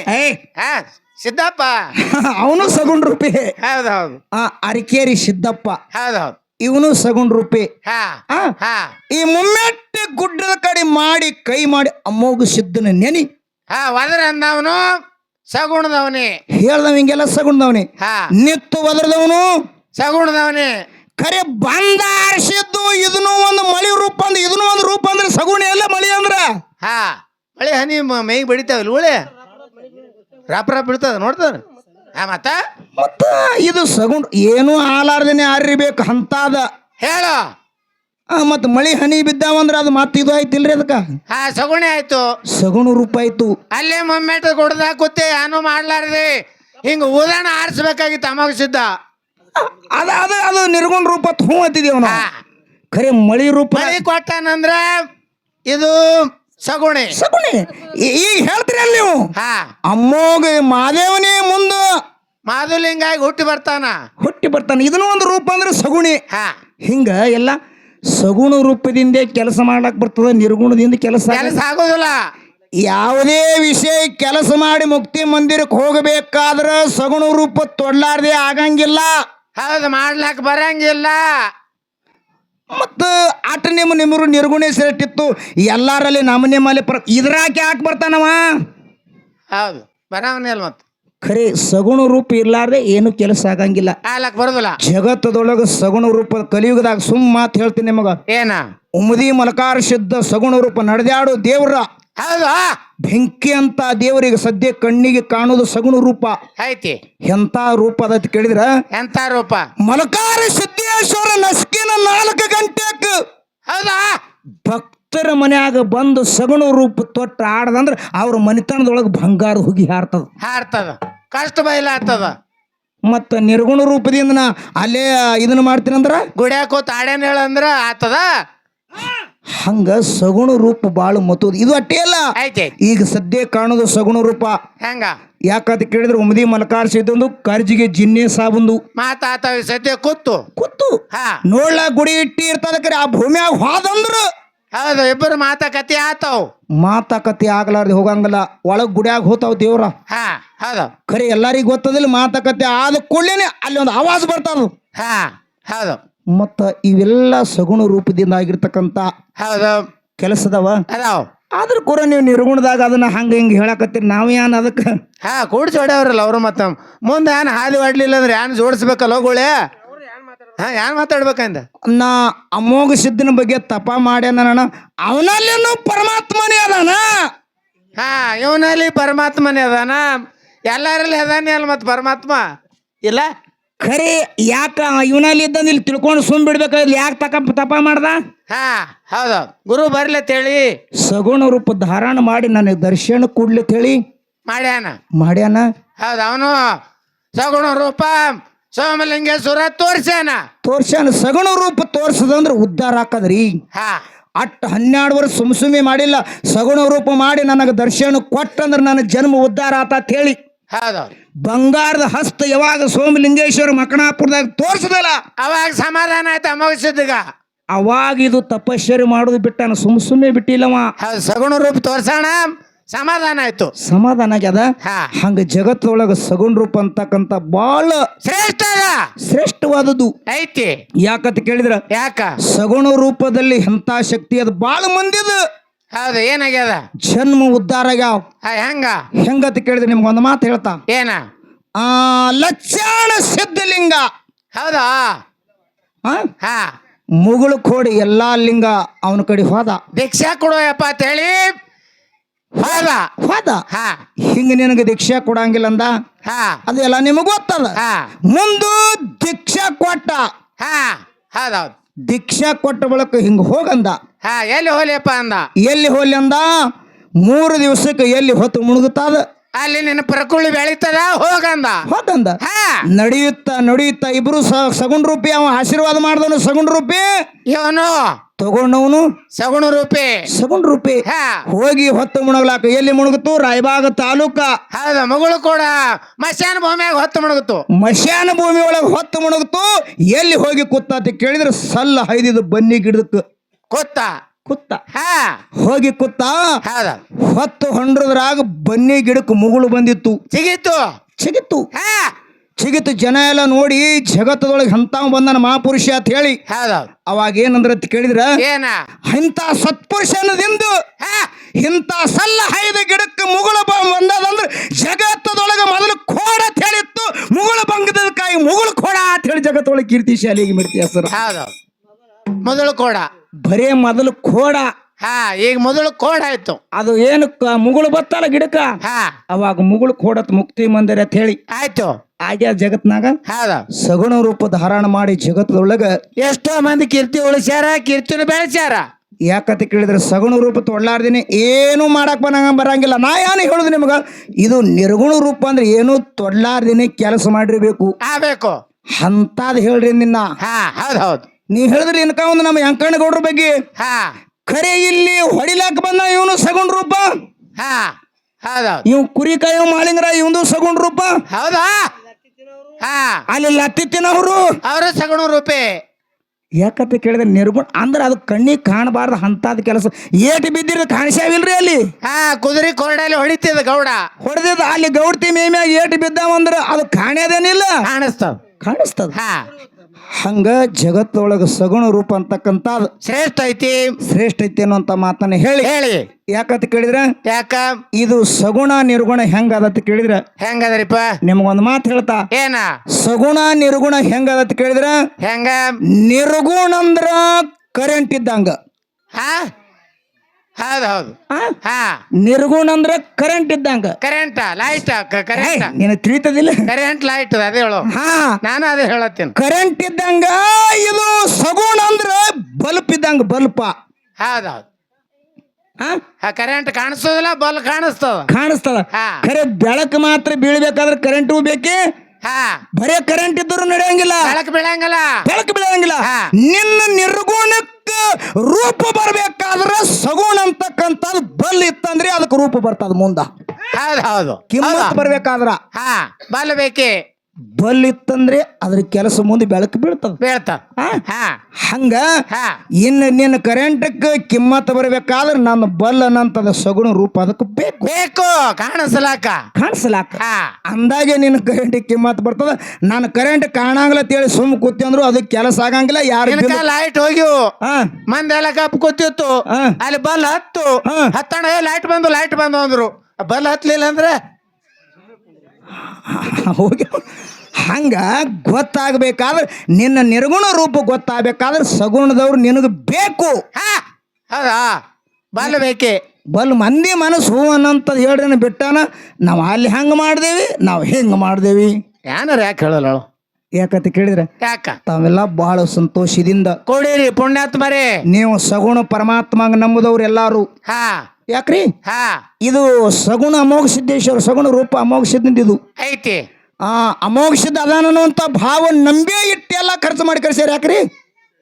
ಹಾ. ಸಿದ್ದಪ್ಪ. ಅವನು ಸಗುಣ ರೂಪಿ ಹೌದು ಹೌದು. ಆ ಅರಿಕೇರಿ ಸಿದ್ದಪ್ಪ. ಹೌದು ಹೌದು. ಇವನು ಸಗುಣ ರೂಪಿ ಹಾ ಆ, ಹಾ. ಈ ಮುಮ್ಮೆಟ್ಟಿ ಗುಡ್ಡದ ಕಡೆ ಮಾಡಿ ಕೈ ಮಾಡಿ ಅಮ್ಮೋಗ ಸಿದ್ದನ ನೆನಿ. ಹಾ ವದ್ರ ಅಂದವನು ಸಗುಣದವನೇ ಹೇಳ್ದವ ಹಿಂಗೆಲ್ಲ ಸಗುಣದವನಿ ಹಾ. ನಿತ್ತು ಒದರ್ದವನು. ಸಗುಣದವನೇ ಖರೆ ಬಂದ ಆರಿಸಿದ್ದು ಇದನ್ನು ಒಂದು ಮಳಿ ರೂಪ ಅಂದ್ರೆ ಇದನ್ನು ಒಂದು ರೂಪ ಅಂದ್ರೆ ಸಗುಣಿ ಎಲ್ಲ ಮಳಿ ಅಂದ್ರ? ಹಾ. ಮಳೆ ಹನಿ ಮ- ಮೈಗೆ ಬಡಿತಾವಲ್ಲ ಉಳೆ ರಾಪ್ ರಾಪ್ ಬೀಳ್ತದ ನೋಡ್ತಾರ ಹಾ ಮತ್ತ? ಮತ್ತ ಇದು ಸಗುಂಡ್ ಏನು ಆಲಾರ್ದೇನೆ ಆರಿಬೇಕು ಅಂತಾದ. ಹೇಳ. ಮತ್ತ ಮಳಿ ಹನಿ ಬಿದ್ದಾವಂದ್ರ ಅದು ಮತ್ತೆ ಇದು ಆಯ್ತಿಲ್ರಿ ಅದಕ್ಕ? ಹಾ ಸಗುಣೆ ಆಯ್ತು. ಸಗುಣ ರೂಪ ಆಯ್ತು. ಅಲ್ಲೇ ಮೊಮ್ಮೆಟ್ ಕೊಡ್ದ ಕೂತೆ ಏನು ಮಾಡ್ಲಾರ್ದೆ. ಹಿಂಗ ಉದಾಹರಣೆ ಆರಿಸ್ಬೇಕಾಗಿತ್ತು ಅಮಗ ಸಿದ್ಧ. ಅದ ಅದ ಅದು ನಿರ್ಗುಣ ರೂಪ ಹೂ ಅಂತಿದೇವ್ ನಾವು ಖರೆ ಮಳಿ ರೂಪ ಮಳಿ ಕೊಟ್ಟಾನಂದ್ರ ಇದು ಸಗುಣೆ. ಸಗುಣಿ. ಈ- ಈಗ ಹೇಳ್ತೀರಿ ಅಲ್ಲಿ ನೀವು? ಹಾ. ಅಮ್ಮೋಗ ಮಾದೇವನೇ ಮುಂದೆ ಮಾಧುಲಿಂಗಾಗಿ ಹುಟ್ಟಿ ಬರ್ತಾನ. ಹುಟ್ಟಿ ಬರ್ತಾನೆ. ಇದನ್ನು ಒಂದು ರೂಪ ಅಂದ್ರೆ ಸಗುಣಿ. ಹಾ. ಹಿಂಗ ಎಲ್ಲ ಸಗುಣ ರೂಪದಿಂದ ಕೆಲಸ ಮಾಡಕ್ ಬರ್ತದ ನಿರ್ಗುಣದಿಂದ ಕೆಲಸ ಕೆಲಸ ಆಗೋದಿಲ್ಲ. ಯಾವುದೇ ವಿಷಯ ಕೆಲಸ ಮಾಡಿ ಮುಕ್ತಿ ಮಂದಿರಕ್ಕೆ ಹೋಗಬೇಕಾದ್ರ ಸಗುಣ ರೂಪ ತೊಡ್ಲಾರ್ದೆ ಆಗಂಗಿಲ್ಲ. ಹೌದು ಮಾಡ್ಲಾಕ ಬರಂಗಿಲ್ಲ. ಮತ್ತ ಆಟ ನಿಮ್ಮ ನಿಮ್ಮರು ನಿರ್ಗುಣೆ ಸೇರಿಟ್ಟಿತ್ತು ಎಲ್ಲರಲ್ಲಿ ನಮ್ಮ ನಿಮ್ಮಲ್ಲಿ ಪರ ಇದ್ರಾಕೆ ಯಾಕೆ ಬರ್ತಾನವ? ಹೌದು ಬರವನೇ ಅಲ್ಲ ಮತ್ತೆ. ಖರೆ ಸಗುಣ ರೂಪ ಇರ್ಲಾರ್ದೆ ಏನು ಕೆಲಸ ಆಗಂಗಿಲ್ಲ. ಆಲಕ್ ಬರೋದಿಲ್ಲ. ಜಗತ್ತದೊಳಗ ಸಗುಣ ರೂಪ ಕಲಿಯುಗದಾಗ ಸುಮ್ಮ ಮಾತು ಹೇಳ್ತೀನಿ ನಿಮಗ. ಏನ? ಉಮದಿ ಮಲಕಾರ ಶುದ್ಧ ಸಗುಣ ರೂಪ ನಡೆದಾಡು ದೇವ್ರ. ಹೌದು? ಬೆಂಕಿ ಅಂತ ದೇವರಿಗೆ ಸದ್ಯ ಕಣ್ಣಿಗೆ ಕಾಣೋದು ಸಗುಣ ರೂಪ. ಐತಿ ಎಂತ ರೂಪ ಅದತ್ ಕೇಳಿದ್ರ? ಎಂತ ರೂಪ? ಮಲಕಾರ ಸಿದ್ದೇಶ್ವರ ನಸ್ಕಿನ ನಾಲ್ಕು ಗಂಟೆಕ್. ಹೌದಾ? ಭಕ್ತರ ಮನ್ಯಾಗ ಬಂದು ಸಗುಣ ರೂಪ ತೊಟ್ಟ ಆಡದಂದ್ರ ಅವ್ರ ಮನಿತನದೊಳಗೆ ಬಂಗಾರ ಹುಗಿ ಹಾರ್ತದ. ಹಾರ್ತದ. ಕಷ್ಟ ಬಯಲ ಆಗ್ತದ. ಮತ್ತ ನಿರ್ಗುಣ ರೂಪದಿಂದ ನಾ ಅಲ್ಲೇ ಇದನ್ನ ಮಾಡ್ತೀನಂದ್ರ? ಗುಡ್ಯಾಕ ಕೂತ್ ಆಡ್ಯಾನ ಹೇಳಂದ್ರ ಆತದ ಹಂಗ ಸಗುಣ ರೂಪ ಬಾಳು ಮತ್ತೋದು. ಇದು ಅಟ್ಟೆ ಅಲ್ಲ? ಐತಿ. ಈಗ ಸದ್ಯ ಕಾಣೋದು ಸಗುಣ ರೂಪ. ಹೆಂಗ? ಯಾಕಂತ ಕೇಳಿದ್ರೆ ಉಮದಿ ಮಲಕಾರ ಸಿದ್ದಂದು ಕರ್ಜಿಗೆ ಜಿನ್ನೆ ಸಾಬಂದು. ಮಾತಾತ ಸದ್ಯ ಕೂತು. ಕೂತು. ಹಾ. ನೋಡ್ಲ ಗುಡಿ ಇಟ್ಟಿ ಇರ್ತದ ಕರೆ ಆ ಭೂಮಿಯಾಗ ಹೋದಂದ್ರ. ಹೌದು ಇಬ್ಬರು ಮಾತಾಕತಿ ಆತಾವ್. ಮಾತಾಕತಿ ಆಗ್ಲಾರ್ದೆ ಹೋಗಂಗಿಲ್ಲ. ಒಳಗ್ ಗುಡಿಯಾಗ ಹೋತಾವ್ ದೇವ್ರ. ಹಾ ಹೌದು. ಖರೆ ಎಲ್ಲರಿಗೂ ಗೊತ್ತದಿಲ್ಲ ಮಾತಾಕತಿ ಆದ ಕೂಡಲೇನೆ ಅಲ್ಲಿ ಒಂದು ಆವಾಜ್ ಬರ್ತದ. ಹಾ ಹೌದು. ಮತ್ತ ಇವೆಲ್ಲ ಸಗುಣ ರೂಪದಿಂದ ಆಗಿರ್ತಕ್ಕಂಥ ಹೌದು. ಕೆಲಸದವ. ಅದಾವ ಆದ್ರ ಕೂಡ ನೀವು ನಿರ್ಗುಣದಾಗ ಅದನ್ನ ಹಂಗ ಹಿಂಗ ಹೇಳಕತ್ತೀರಿ. ನಾವ್ ಏನ್ ಅದಕ್ಕೆ? ಹಾ ಕೂಡ್ಸಿ ಹೊಡ್ಯಾವ್ರಲ್ಲ ಅವ್ರು ಮತ್ತ. ಮುಂದೆ ಏನ್ ಹಾದಿ ಹೊಡ್ಲಿಲ್ಲ ಅಂದ್ರೆ ಏನ್ ಜೋಡಿಸ್ಬೇಕಲ್ಲ ಹೋಗೋಳೆ? ಹಾ ಏನ್ ಮಾತಾಡ್ಬೇಕಂದ? ನಾ ಅಮೋಘ ಸಿದ್ಧನ ಬಗ್ಗೆ ತಪ ಮಾಡ್ಯಾನ ಅವನಲ್ಲೇನು ಪರಮಾತ್ಮನೇ ಅದಾನ. ಹಾ ಇವನಲ್ಲಿ ಪರಮಾತ್ಮನೇ ಅದಾನ. ಎಲ್ಲರಲ್ಲಿ ಅದಾನೆ ಅಲ್ಲ ಮತ್ತೆ ಪರಮಾತ್ಮ? ಇಲ್ಲ? ಖರೆ ಯಾಕ ಇವನಲ್ಲಿ ಇದ್ದಂದು ಇಲ್ಲಿ ತಿಳ್ಕೊಂಡು ಸುಮ್ ಬಿಡ್ಬೇಕಾದ್ರೆ ಯಾಕೆ ತಕ ತಪ ಮಾಡ್ದ? ಹಾ ಹೌದು. ಗುರು ಬರ್ಲತ್ತೇಳಿ ಸಗುಣ ರೂಪ ಧಾರಣ ಮಾಡಿ ನನಗೆ ದರ್ಶನ ಕೊಡ್ಲಿ ತೇಳಿ ಮಾಡ್ಯಾನ. ಮಾಡ್ಯಾನ? ಹೌದು ಅವನು ಸಗುಣ ರೂಪ ಸೋಮಲಿಂಗೇಶ್ವರ ತೋರ್ಸ್ಯಾನ. ತೋರ್ಸ್ಯಾನ. ಸಗುಣ ರೂಪ ತೋರ್ಸದಂದ್ರೆ ಉದ್ಧಾರ ಹಾಕದ್ರಿ ಹಾ. ಅಟ್ ಹನ್ನೆರಡು ವರ್ಷ ಸುಮ್ ಸುಮ್ಮಿ ಮಾಡಿಲ್ಲ. ಸಗುಣ ರೂಪ ಮಾಡಿ ನನಗೆ ದರ್ಶನ ಕೊಟ್ಟಂದ್ರೆ ನನ್ನ ಜನ್ಮ ಉದ್ಧಾರ ಆತ ಹೇಳಿ. ಹೌದು. ಬಂಗಾರದ ಹಸ್ತ ಯಾವಾಗ ಸೋಮಲಿಂಗೇಶ್ವರ ಮಕಣಾಪುರದಾಗ ತೋರಿಸದಲ್ಲ? ಅವಾಗ ಸಮಾಧಾನ ಆಯ್ತು ಅಮೋಘಸಿದ್ಗ ಅವಾಗ ಇದು ತಪಶ್ಚರ್ಯ ಮಾಡೋದು ಬಿಟ್ಟಾನ ಸುಮ್ ಸುಮ್ಮನೆ ಬಿಟ್ಟಿಲ್ಲವ. ಸಗುಣ ರೂಪ ತೋರ್ಸೋಣ ಸಮಾಧಾನ ಆಯ್ತು. ಸಮಾಧಾನ ಆಗ್ಯದ? ಹಂಗ ಜಗತ್ತೊಳಗ ಸಗುಣ ರೂಪ ಅಂತಕ್ಕಂತ ಬಾಳ ಶ್ರೇಷ್ಠ ಶ್ರೇಷ್ಠವಾದದ್ದು. ಐತಿ. ಯಾಕಂತ ಕೇಳಿದ್ರ? ಯಾಕ? ಸಗುಣ ರೂಪದಲ್ಲಿ ಎಂತ ಶಕ್ತಿ ಅದು ಬಾಳ ಮಂದಿದ. ಹೌದು ಏನಾಗ್ಯದ? ಜನ್ಮ ಉದ್ಧಾರ ಆಗ್ಯಾವ. ಹೆಂಗ? ಅಂತ ಕೇಳಿದ್ರೆ ನಿಮ್ಗೆ ಒಂದು ಮಾತು ಹೇಳ್ತಾ. ಏನ? ಆ ಲಕ್ಷಣ ಸಿದ್ಧಲಿಂಗ. ಹೌದಾ? ಆ? ಹಾ. ಮುಗುಳು ಕೋಡಿ ಎಲ್ಲಾ ಲಿಂಗ ಅವನ ಕಡೆ ಹೋದ. ದೀಕ್ಷಾ ಕೊಡೋಯಪ್ಪ ಅಂತ ಹೇಳಿ ಹೋದ. ಹೋದ. ಹಾ. ಹಿಂಗ ನಿನಗೆ ದೀಕ್ಷಾ ಕೊಡಂಗಿಲ್ಲ ಅಂದ. ಹಾ. ಅದೆಲ್ಲ ನಿಮಗೆ ಗೊತ್ತದ. ಹಾ. ಮುಂದು ದೀಕ್ಷಾ ಕೊಟ್ಟ. ಹಾ. ಹೌದೌದು. ದೀಕ್ಷಾ ಕೊಟ್ಟ ಬಳಕ ಹಿಂಗ ಹೋಗಂದ. ಹಾ ಎಲ್ಲಿ ಹೋಲಿಯಪ್ಪ ಅಂದ. ಎಲ್ಲಿ ಹೋಲಿ ಅಂದ? ಮೂರು ದಿವಸಕ್ಕೆ ಎಲ್ಲಿ ಹೊತ್ತು ಮುಳುಗುತ್ತಾದ ಅಲ್ಲಿ ನಿನ್ನ ಪ್ರಕೃತಿ ಬೆಳೀತದ? ಹೋಗಂದ. ಹೋಗಂದ. ಹಾ. ನಡೆಯುತ್ತ ನಡೆಯುತ್ತ ಇಬ್ರು ಸಗುಣ ರೂಪಿ ಅವ ಆಶೀರ್ವಾದ ಮಾಡ್ದವನು ಸಗುಣ ರೂಪಿ? ಇವನು? ತಗೊಂಡವನು? ಸಗುಣ ರೂಪಿ. ಸಗುಣ ರೂಪಿ. ಹಾ. ಹೋಗಿ ಹೊತ್ತು ಮುಣಗ್ಲಾಕ. ಎಲ್ಲಿ ಮುಣಗುತ್ತು? ರಾಯಬಾಗ ತಾಲೂಕ. ಹೌದ ಮಗಳು ಕೂಡ ಮಶಾನ ಭೂಮಿಯಾಗ ಹೊತ್ತು ಮುಣಗುತ್ತು. ಮಶಾನ ಭೂಮಿ ಒಳಗೆ ಹೊತ್ತು ಮುಣಗುತ್ತು. ಎಲ್ಲಿ ಹೋಗಿ ಕೂತ ಅಂತ ಕೇಳಿದ್ರೆ ಸಲ್ಲ ಹೈದಿದ್ದು ಬನ್ನಿ ಗಿಡದಕ್ಕೆ ಕೂತ. ಕುತ್ತ. ಹೋಗಿ ಕುತ್ತ. ಹೊತ್ತು ಹೊಂಡ್ರದ್ರಾಗ ಬನ್ನಿ ಗಿಡಕ್ಕೆ ಮುಗುಳು ಬಂದಿತ್ತು. ಸಿಗಿತ್ತು ಚಿಗಿತ್ತು ಹಾ. ಚಿಗಿತ್ತು ಜನ ಎಲ್ಲ ನೋಡಿ ಜಗತ್ತದೊಳಗೆ ಹಂತ ಬಂದನ ಮಹಾಪುರುಷ ಅಂತ ಹೇಳಿ. ಅವಾಗ ಏನಂದ್ರ ಅಂತ ಕೇಳಿದ್ರ? ಏನ? ಇಂಥ ಸತ್ಪುರುಷನದಿಂದ ಹಾ. ಇಂಥ ಸಲ್ಲ ಹೈದ ಗಿಡಕ್ಕೆ ಮುಗುಳ ಬಂದದಂದ್ರೆ ಜಗತ್ತದೊಳಗೆ ಮೊದಲು ಕೋಡ ಅಂತ ಹೇಳಿತ್ತು. ಮುಗುಳು ಬಂಗದ ಕಾಯಿ ಮುಗುಳು ಕೋಡ ಅಂತ ಹೇಳಿ ಜಗತ್ತೊಳಗೆ ಕೀರ್ತಿ ಶಾಲೆಗೆ ಹೆಸರು. ಹೌದೌದು ಮೊದಲು ಕೋಡ ಬರೇ ಮೊದಲು ಕೋಡ. ಹಾ ಈಗ ಮೊದಲು ಕೋಡ ಆಯ್ತು. ಅದು ಏನು ಕ- ಮುಗುಳು ಬತ್ತಲ್ಲ ಗಿಡಕ್ಕ? ಹಾ. ಅವಾಗ ಮುಗುಳು ಕೋಡತ್ ಮುಕ್ತಿ ಮಂದಿರ ಅಂತ ಹೇಳಿ. ಆಯ್ತು. ಆಗ್ಯ ಜಗತ್ನಾಗ? ಹೌದು. ಸಗುಣ ರೂಪ ಧಾರಣ ಮಾಡಿ ಜಗತ್ತದೊಳಗ ಎಷ್ಟೋ ಮಂದಿ ಕೀರ್ತಿ ಉಳಿಸ್ಯಾರ ಕೀರ್ತಿನ ಬೆಳೆಸ್ಯಾರ. ಯಾಕಂತ ಕೇಳಿದ್ರೆ ಸಗುಣ ರೂಪ ತೊಳ್ಳಾರ್ದಿನಿ ಏನು ಮಾಡಕ್ ಬರಂಗ ಬರಂಗಿಲ್ಲ. ನಾ ಏನು ಹೇಳುದು ನಿಮಗ? ಇದು ನಿರ್ಗುಣ ರೂಪ ಅಂದ್ರೆ ಏನು ತೊಡ್ಲಾರ್ದಿನಿ ಕೆಲಸ ಮಾಡಿರ್ಬೇಕು. ಆಗ್ಬೇಕು. ಅಂತಾದ್ ಹೇಳ್ರಿ ನಿನ್ನ. ಹಾ ಹೌದು ಹೌದು. ನೀವ್ ಹೇಳಿದ್ರಿ ಇನ್ಕ ಒಂದು ನಮ್ಮ ಯಂಕಣ್ಣ ಗೌಡ್ರ ಬಗ್ಗೆ? ಹಾ. ಖರೆ ಇಲ್ಲಿ ಹೊಡಿಲಾಕ ಬಂದ ಇವನು ಸಗುಣ ರೂಪ ಹಾ ಹೌದೌದು. ಇವ್ ಕುರಿ ಕಾಯೋ ಮಾಳಿಂಗ್ರ ಇವಂದು ಸಗುಂಡ್ ರೂಪ ಹೌದಾ? ಹಾ. ಅಲ್ಲಿ ಲತ್ತಿತ್ತಿನವರು ಅವರು ಸಗುಣ ರೂಪೆ. ಯಾಕಂತ ಕೇಳಿದ್ರೆ ನಿರ್ಗುಣ ಅಂದ್ರೆ ಅದು ಕಣ್ಣಿಗೆ ಕಾಣಬಾರ್ದು ಅಂತಾದ ಕೆಲಸ. ಏಟ್ ಬಿದ್ದಿರ ಕಾಣಿಸ್ಯಾವಿಲ್ರಿ ಅಲ್ಲಿ? ಹಾ ಕುದುರೆ ಕೊರಡಲ್ಲಿ ಹೊಡಿತಿದ ಗೌಡ. ಹೊಡೆದಿದ್ದ ಅಲ್ಲಿ ಗೌಡ್ತಿ ಮೇಮ್ಯಾಗ ಏಟ್ ಬಿದ್ದಾವಂದ್ರೆ ಅದು ಕಾಣ್ಯದೇನಿಲ್ಲ? ಕಾಣಿಸ್ತಾವ ಕಾಣಿಸ್ತದ? ಹಾ. ಹಂಗ ಜಗತ್ತೊಳಗ ಸಗುಣ ರೂಪ ಅಂತಕ್ಕಂಥದ್ದು ಶ್ರೇಷ್ಠ ಐತಿ. ಶ್ರೇಷ್ಠ ಐತಿ ಅನ್ನುವಂತ ಮಾತನ್ನ ಹೇಳಿ. ಹೇಳಿ. ಯಾಕಂತ ಕೇಳಿದ್ರ? ಯಾಕ? ಇದು ಸಗುಣ ನಿರ್ಗುಣ ಹೆಂಗ ಅದತ್ ಕೇಳಿದ್ರ? ಹೆಂಗದ್ರಿಪ್ಪ? ನಿಮ್ಗೊಂದ್ ಮಾತು ಹೇಳ್ತಾ. ಏನ? ಸಗುಣ ನಿರ್ಗುಣ ಹೆಂಗ ಅದತ್ ಕೇಳಿದ್ರ? ಹೆಂಗ? ನಿರ್ಗುಣ ಅಂದ್ರ ಕರೆಂಟ್ ಇದ್ದಂಗ. ಹಾ? ಹೌದು ಹೌದು? ಹಾ. ನಿರ್ಗುಣ ಅಂದ್ರೆ ಕರೆಂಟ್ ಇದ್ದಂಗ. ಕರೆಂಟ್ ಲೈಟ್ ಕರೆಂಟ್ ತಿಳಿತದಿಲ್ಲ? ಕರೆಂಟ್ ಲೈಟ್ ಅದೇ ಹೇಳು. ಹಾ. ನಾನು ಅದೇ ಹೇಳತ್ತೀನಿ. ಕರೆಂಟ್ ಇದ್ದಂಗ ಇದು ಸಗುಣ ಅಂದ್ರೆ ಬಲ್ಪ್ ಇದ್ದಂಗ ಬಲ್ಪ. ಹೌದೌದು ಹೌದು. ಹಾ. ಕರೆಂಟ್ ಕಾಣಿಸೋದಿಲ್ಲ ಬಲ್ ಕಾಣಿಸ್ತದ. ಕಾಣಿಸ್ತದ. ಖರೆ ಬೆಳಕು ಮಾತ್ರ ಬೀಳ್ಬೇಕಾದ್ರೆ ಕರೆಂಟ್ ಬೇಕಿ? ಹಾ. ಬರೇ ಕರೆಂಟ್ ಇದ್ದರೂ ನಡೆಯಂಗಿಲ್ಲ. ಬೆಳಕು ಬೀಳಂಗಲ್ಲ. ಬೆಳಕು ಬೀಳಂಗಿಲ್ಲ. ನಿನ್ನ ನಿನ್ನ ನಿರ್ಗುಣಕ್ಕ ರೂಪ ಬರಬೇಕಾದ್ರೆ ಸಗುಣ ಅಂತಕ್ಕಂಥದ್ದು ಬಲ್ ಇತ್ತಂದ್ರೆ ಅದಕ್ಕೆ ರೂಪ ಬರ್ತದ ಮುಂದ. ಹೌದು ಹೌದು. ಕಿಮ್ಮತ್ ಬರ್ಬೇಕಾದ್ರ. ಹಾ ಬಲ್ ಬೇಕಿ? ಬಲ್ ಇತ್ತಂದ್ರೆ ಅದ್ರ ಕೆಲಸ ಮುಂದೆ ಬೆಳಕು ಬೀಳ್ತದ. ಬೀಳ್ತ ಆ? ಹಾ. ಹಂಗ ಇನ್ನು ನಿನ್ನ ಕರೆಂಟಕ್ಕೆ ಕಿಮ್ಮತ್ ಬರ್ಬೇಕಾದ್ರೆ ನನ್ನ ಬಲ್ ಅನ್ನಂತದ ಸಗುಣ ರೂಪ ಅದಕ್ಕೆ ಬೇಕು. ಬೇಕು ಕಾಣಿಸ್ಲಾಕ. ಕಾಣಿಸ್ಲಾಕ. ಅಂದಾಗೆ ನಿನ್ನ ಕರೆಂಟ್ ಕಿಮ್ಮತ್ ಬರ್ತದ. ನನ್ನ ಕರೆಂಟ್ ಕಾಣಂಗಿಲ್ಲ ತಿಳಿ ಸುಮ್ ಕೂತಿ ಅಂದ್ರು ಅದು ಕೆಲಸ ಆಗಂಗಿಲ್ಲ ಯಾರು ಲೈಟ್ ಹೋಗಿವು ಮಂದೆಲ್ಲ ಕಪ್ ಕೂತಿತ್ತು. ಅಲ್ಲಿ ಬಲ್ ಹತ್ತು. ಹತ್ತಣ ಲೈಟ್ ಬಂದು ಲೈಟ್ ಬಂದು ಅಂದ್ರು. ಬಲ್ ಹತ್ಲಿಲ್ಲ ಅಂದ್ರೆ ಹೋಗಿ. ಹಂಗ ಗೊತ್ತಾಗಬೇಕಾದ್ರೆ ನಿನ್ನ ನಿರ್ಗುಣ ರೂಪ ಗೊತ್ತಾಗಬೇಕಾದ್ರೆ ಸಗುಣದವ್ರು ನಿನಗೆ ಬೇಕು. ಹೌದಾ? ಬಲ್ ಬೇಕೆ? ಬಲ್ ಮಂದಿ ಮನಸ್ಸು ಅನ್ನಂತ ಅನ್ನಂಥದ್ದು ಹೇಳ್ರಿ ಬಿಟ್ಟಾನ? ನಾವು ಅಲ್ಲಿ ಹಂಗೆ ಮಾಡ್ದೇವಿ ನಾವು ಹಿಂಗೆ ಮಾಡ್ದೇವಿ. ಏನಾರ ಯಾಕೆ ಹೇಳಲ್ಲ ಯಾಕಂತ ಕೇಳಿದ್ರೆ ಯಾಕ? ತಾವೆಲ್ಲ ಬಹಳ ಸಂತೋಷದಿಂದ ಕೊಡಿರಿ ಪುಣ್ಯಾತ್ಮರೇ. ನೀವು ಸಗುಣ ಪರಮಾತ್ಮಂಗ ನಂಬುದವ್ರು ಎಲ್ಲಾರು. ಹಾ. ಯಾಕ್ರಿ? ಹಾ. ಇದು ಸಗುಣ ಅಮೋಘ ಸಿದ್ದೇಶ್ವರ ಸಗುಣ ರೂಪ ಅಮೋಘ ಸಿದ್ಧ ಇದು. ಐತಿ. ಆ ಅಮೋಘ ಸಿದ್ಧ ಅದಾನ ಅಂತ ಭಾವ ನಂಬೇ ಎಲ್ಲ ಖರ್ಚು ಮಾಡಿ ಕಳಿಸ್ಯಾರ ಯಾಕ್ರಿ?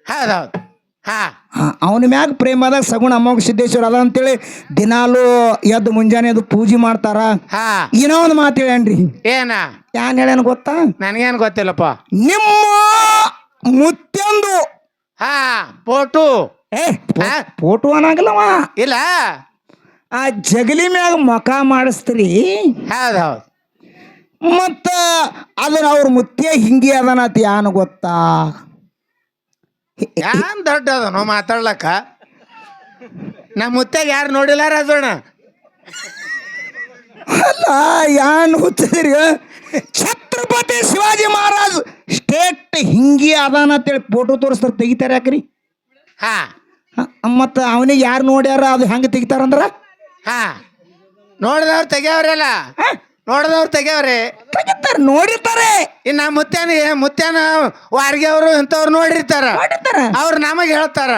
ಹೌದೌದು. ಹಾ. ಅವನ ಮ್ಯಾಗ ಪ್ರೇಮದಾಗ ಸಗುಣ ಅಮೋಘ ಸಿದ್ದೇಶ್ವರ ಅದ ಅಂತೇಳಿ ದಿನಾಲು ಎದ್ದು ಮುಂಜಾನೆ ಎದ್ದು ಪೂಜೆ ಮಾಡ್ತಾರ. ಹಾ. ಏನೋ ಒಂದು ಮಾತು ಹೇಳ್ಯಾನ್ರಿ. ಏನ? ಯಾನ್ ಹೇಳ್ಯಾನ ಗೊತ್ತಾ? ನನಗೇನು ಗೊತ್ತಿಲ್ಲಪ್ಪ. ನಿಮ್ಮ ಮುತ್ಯಂದು. ಹಾ ಫೋಟೋ ಏ? ಫೋಟೋ ಅನ್ನಾಗಲ್ಲವ. ಇಲ್ಲ. ಆ ಜಗಲಿ ಮ್ಯಾಗ ಮಕ ಮಾಡಿಸ್ತೀರಿ? ಹೌದು ಮತ್ತ ಅದನ್ನ ಅವ್ರ ಮುತ್ಯ ಹಿಂಗಿ ಅದನತ್ ಯಾನು ಗೊತ್ತಾ? ಯಾನ್ ದೊಡ್ಡ ಅದನು ಮಾತಾಡ್ಲಕ್ಕ? ನಮ್ಮ ಮುತ್ತೆ ಯಾರು ನೋಡಿಲ್ಲ ರಾಜೋಣ ಅಲ್ಲ ಯಾನ್ ಹುಚ್ಚಿದ್ರಿ? ಛತ್ರಪತಿ ಶಿವಾಜಿ ಮಹಾರಾಜ್ ಸ್ಟೇಟ್ ಹಿಂಗಿ ಅದಾನ ಅಂತೇಳಿ ಫೋಟೋ ತೋರಿಸ್ತಾರೆ ತೆಗಿತಾರೆ ಯಾಕ್ರಿ? ಹಾ. ಮತ್ತೆ ಅವನಿಗೆ ಯಾರು ನೋಡ್ಯಾರ ಅದು ಹೆಂಗೆ ತೆಗಿತಾರಂದ್ರ? ಹಾ. ನೋಡಿದವ್ರು ತೆಗಿಯವ್ರಲ್ಲ? ನೋಡಿದವ್ರು ತೆಗಿಯವ್ರಿ? ತೆಗಿತಾರ ನೋಡಿರ್ತಾರೆ. ಇನ್ನ ಮುತ್ಯಾನ ಮುತ್ಯಾನ ವಾರ್ಗೆ ಅವರು ಇಂಥವ್ರು ನೋಡಿರ್ತಾರ. ನೋಡಿರ್ತಾರ. ಅವ್ರು ನಮಗೆ ಹೇಳ್ತಾರ.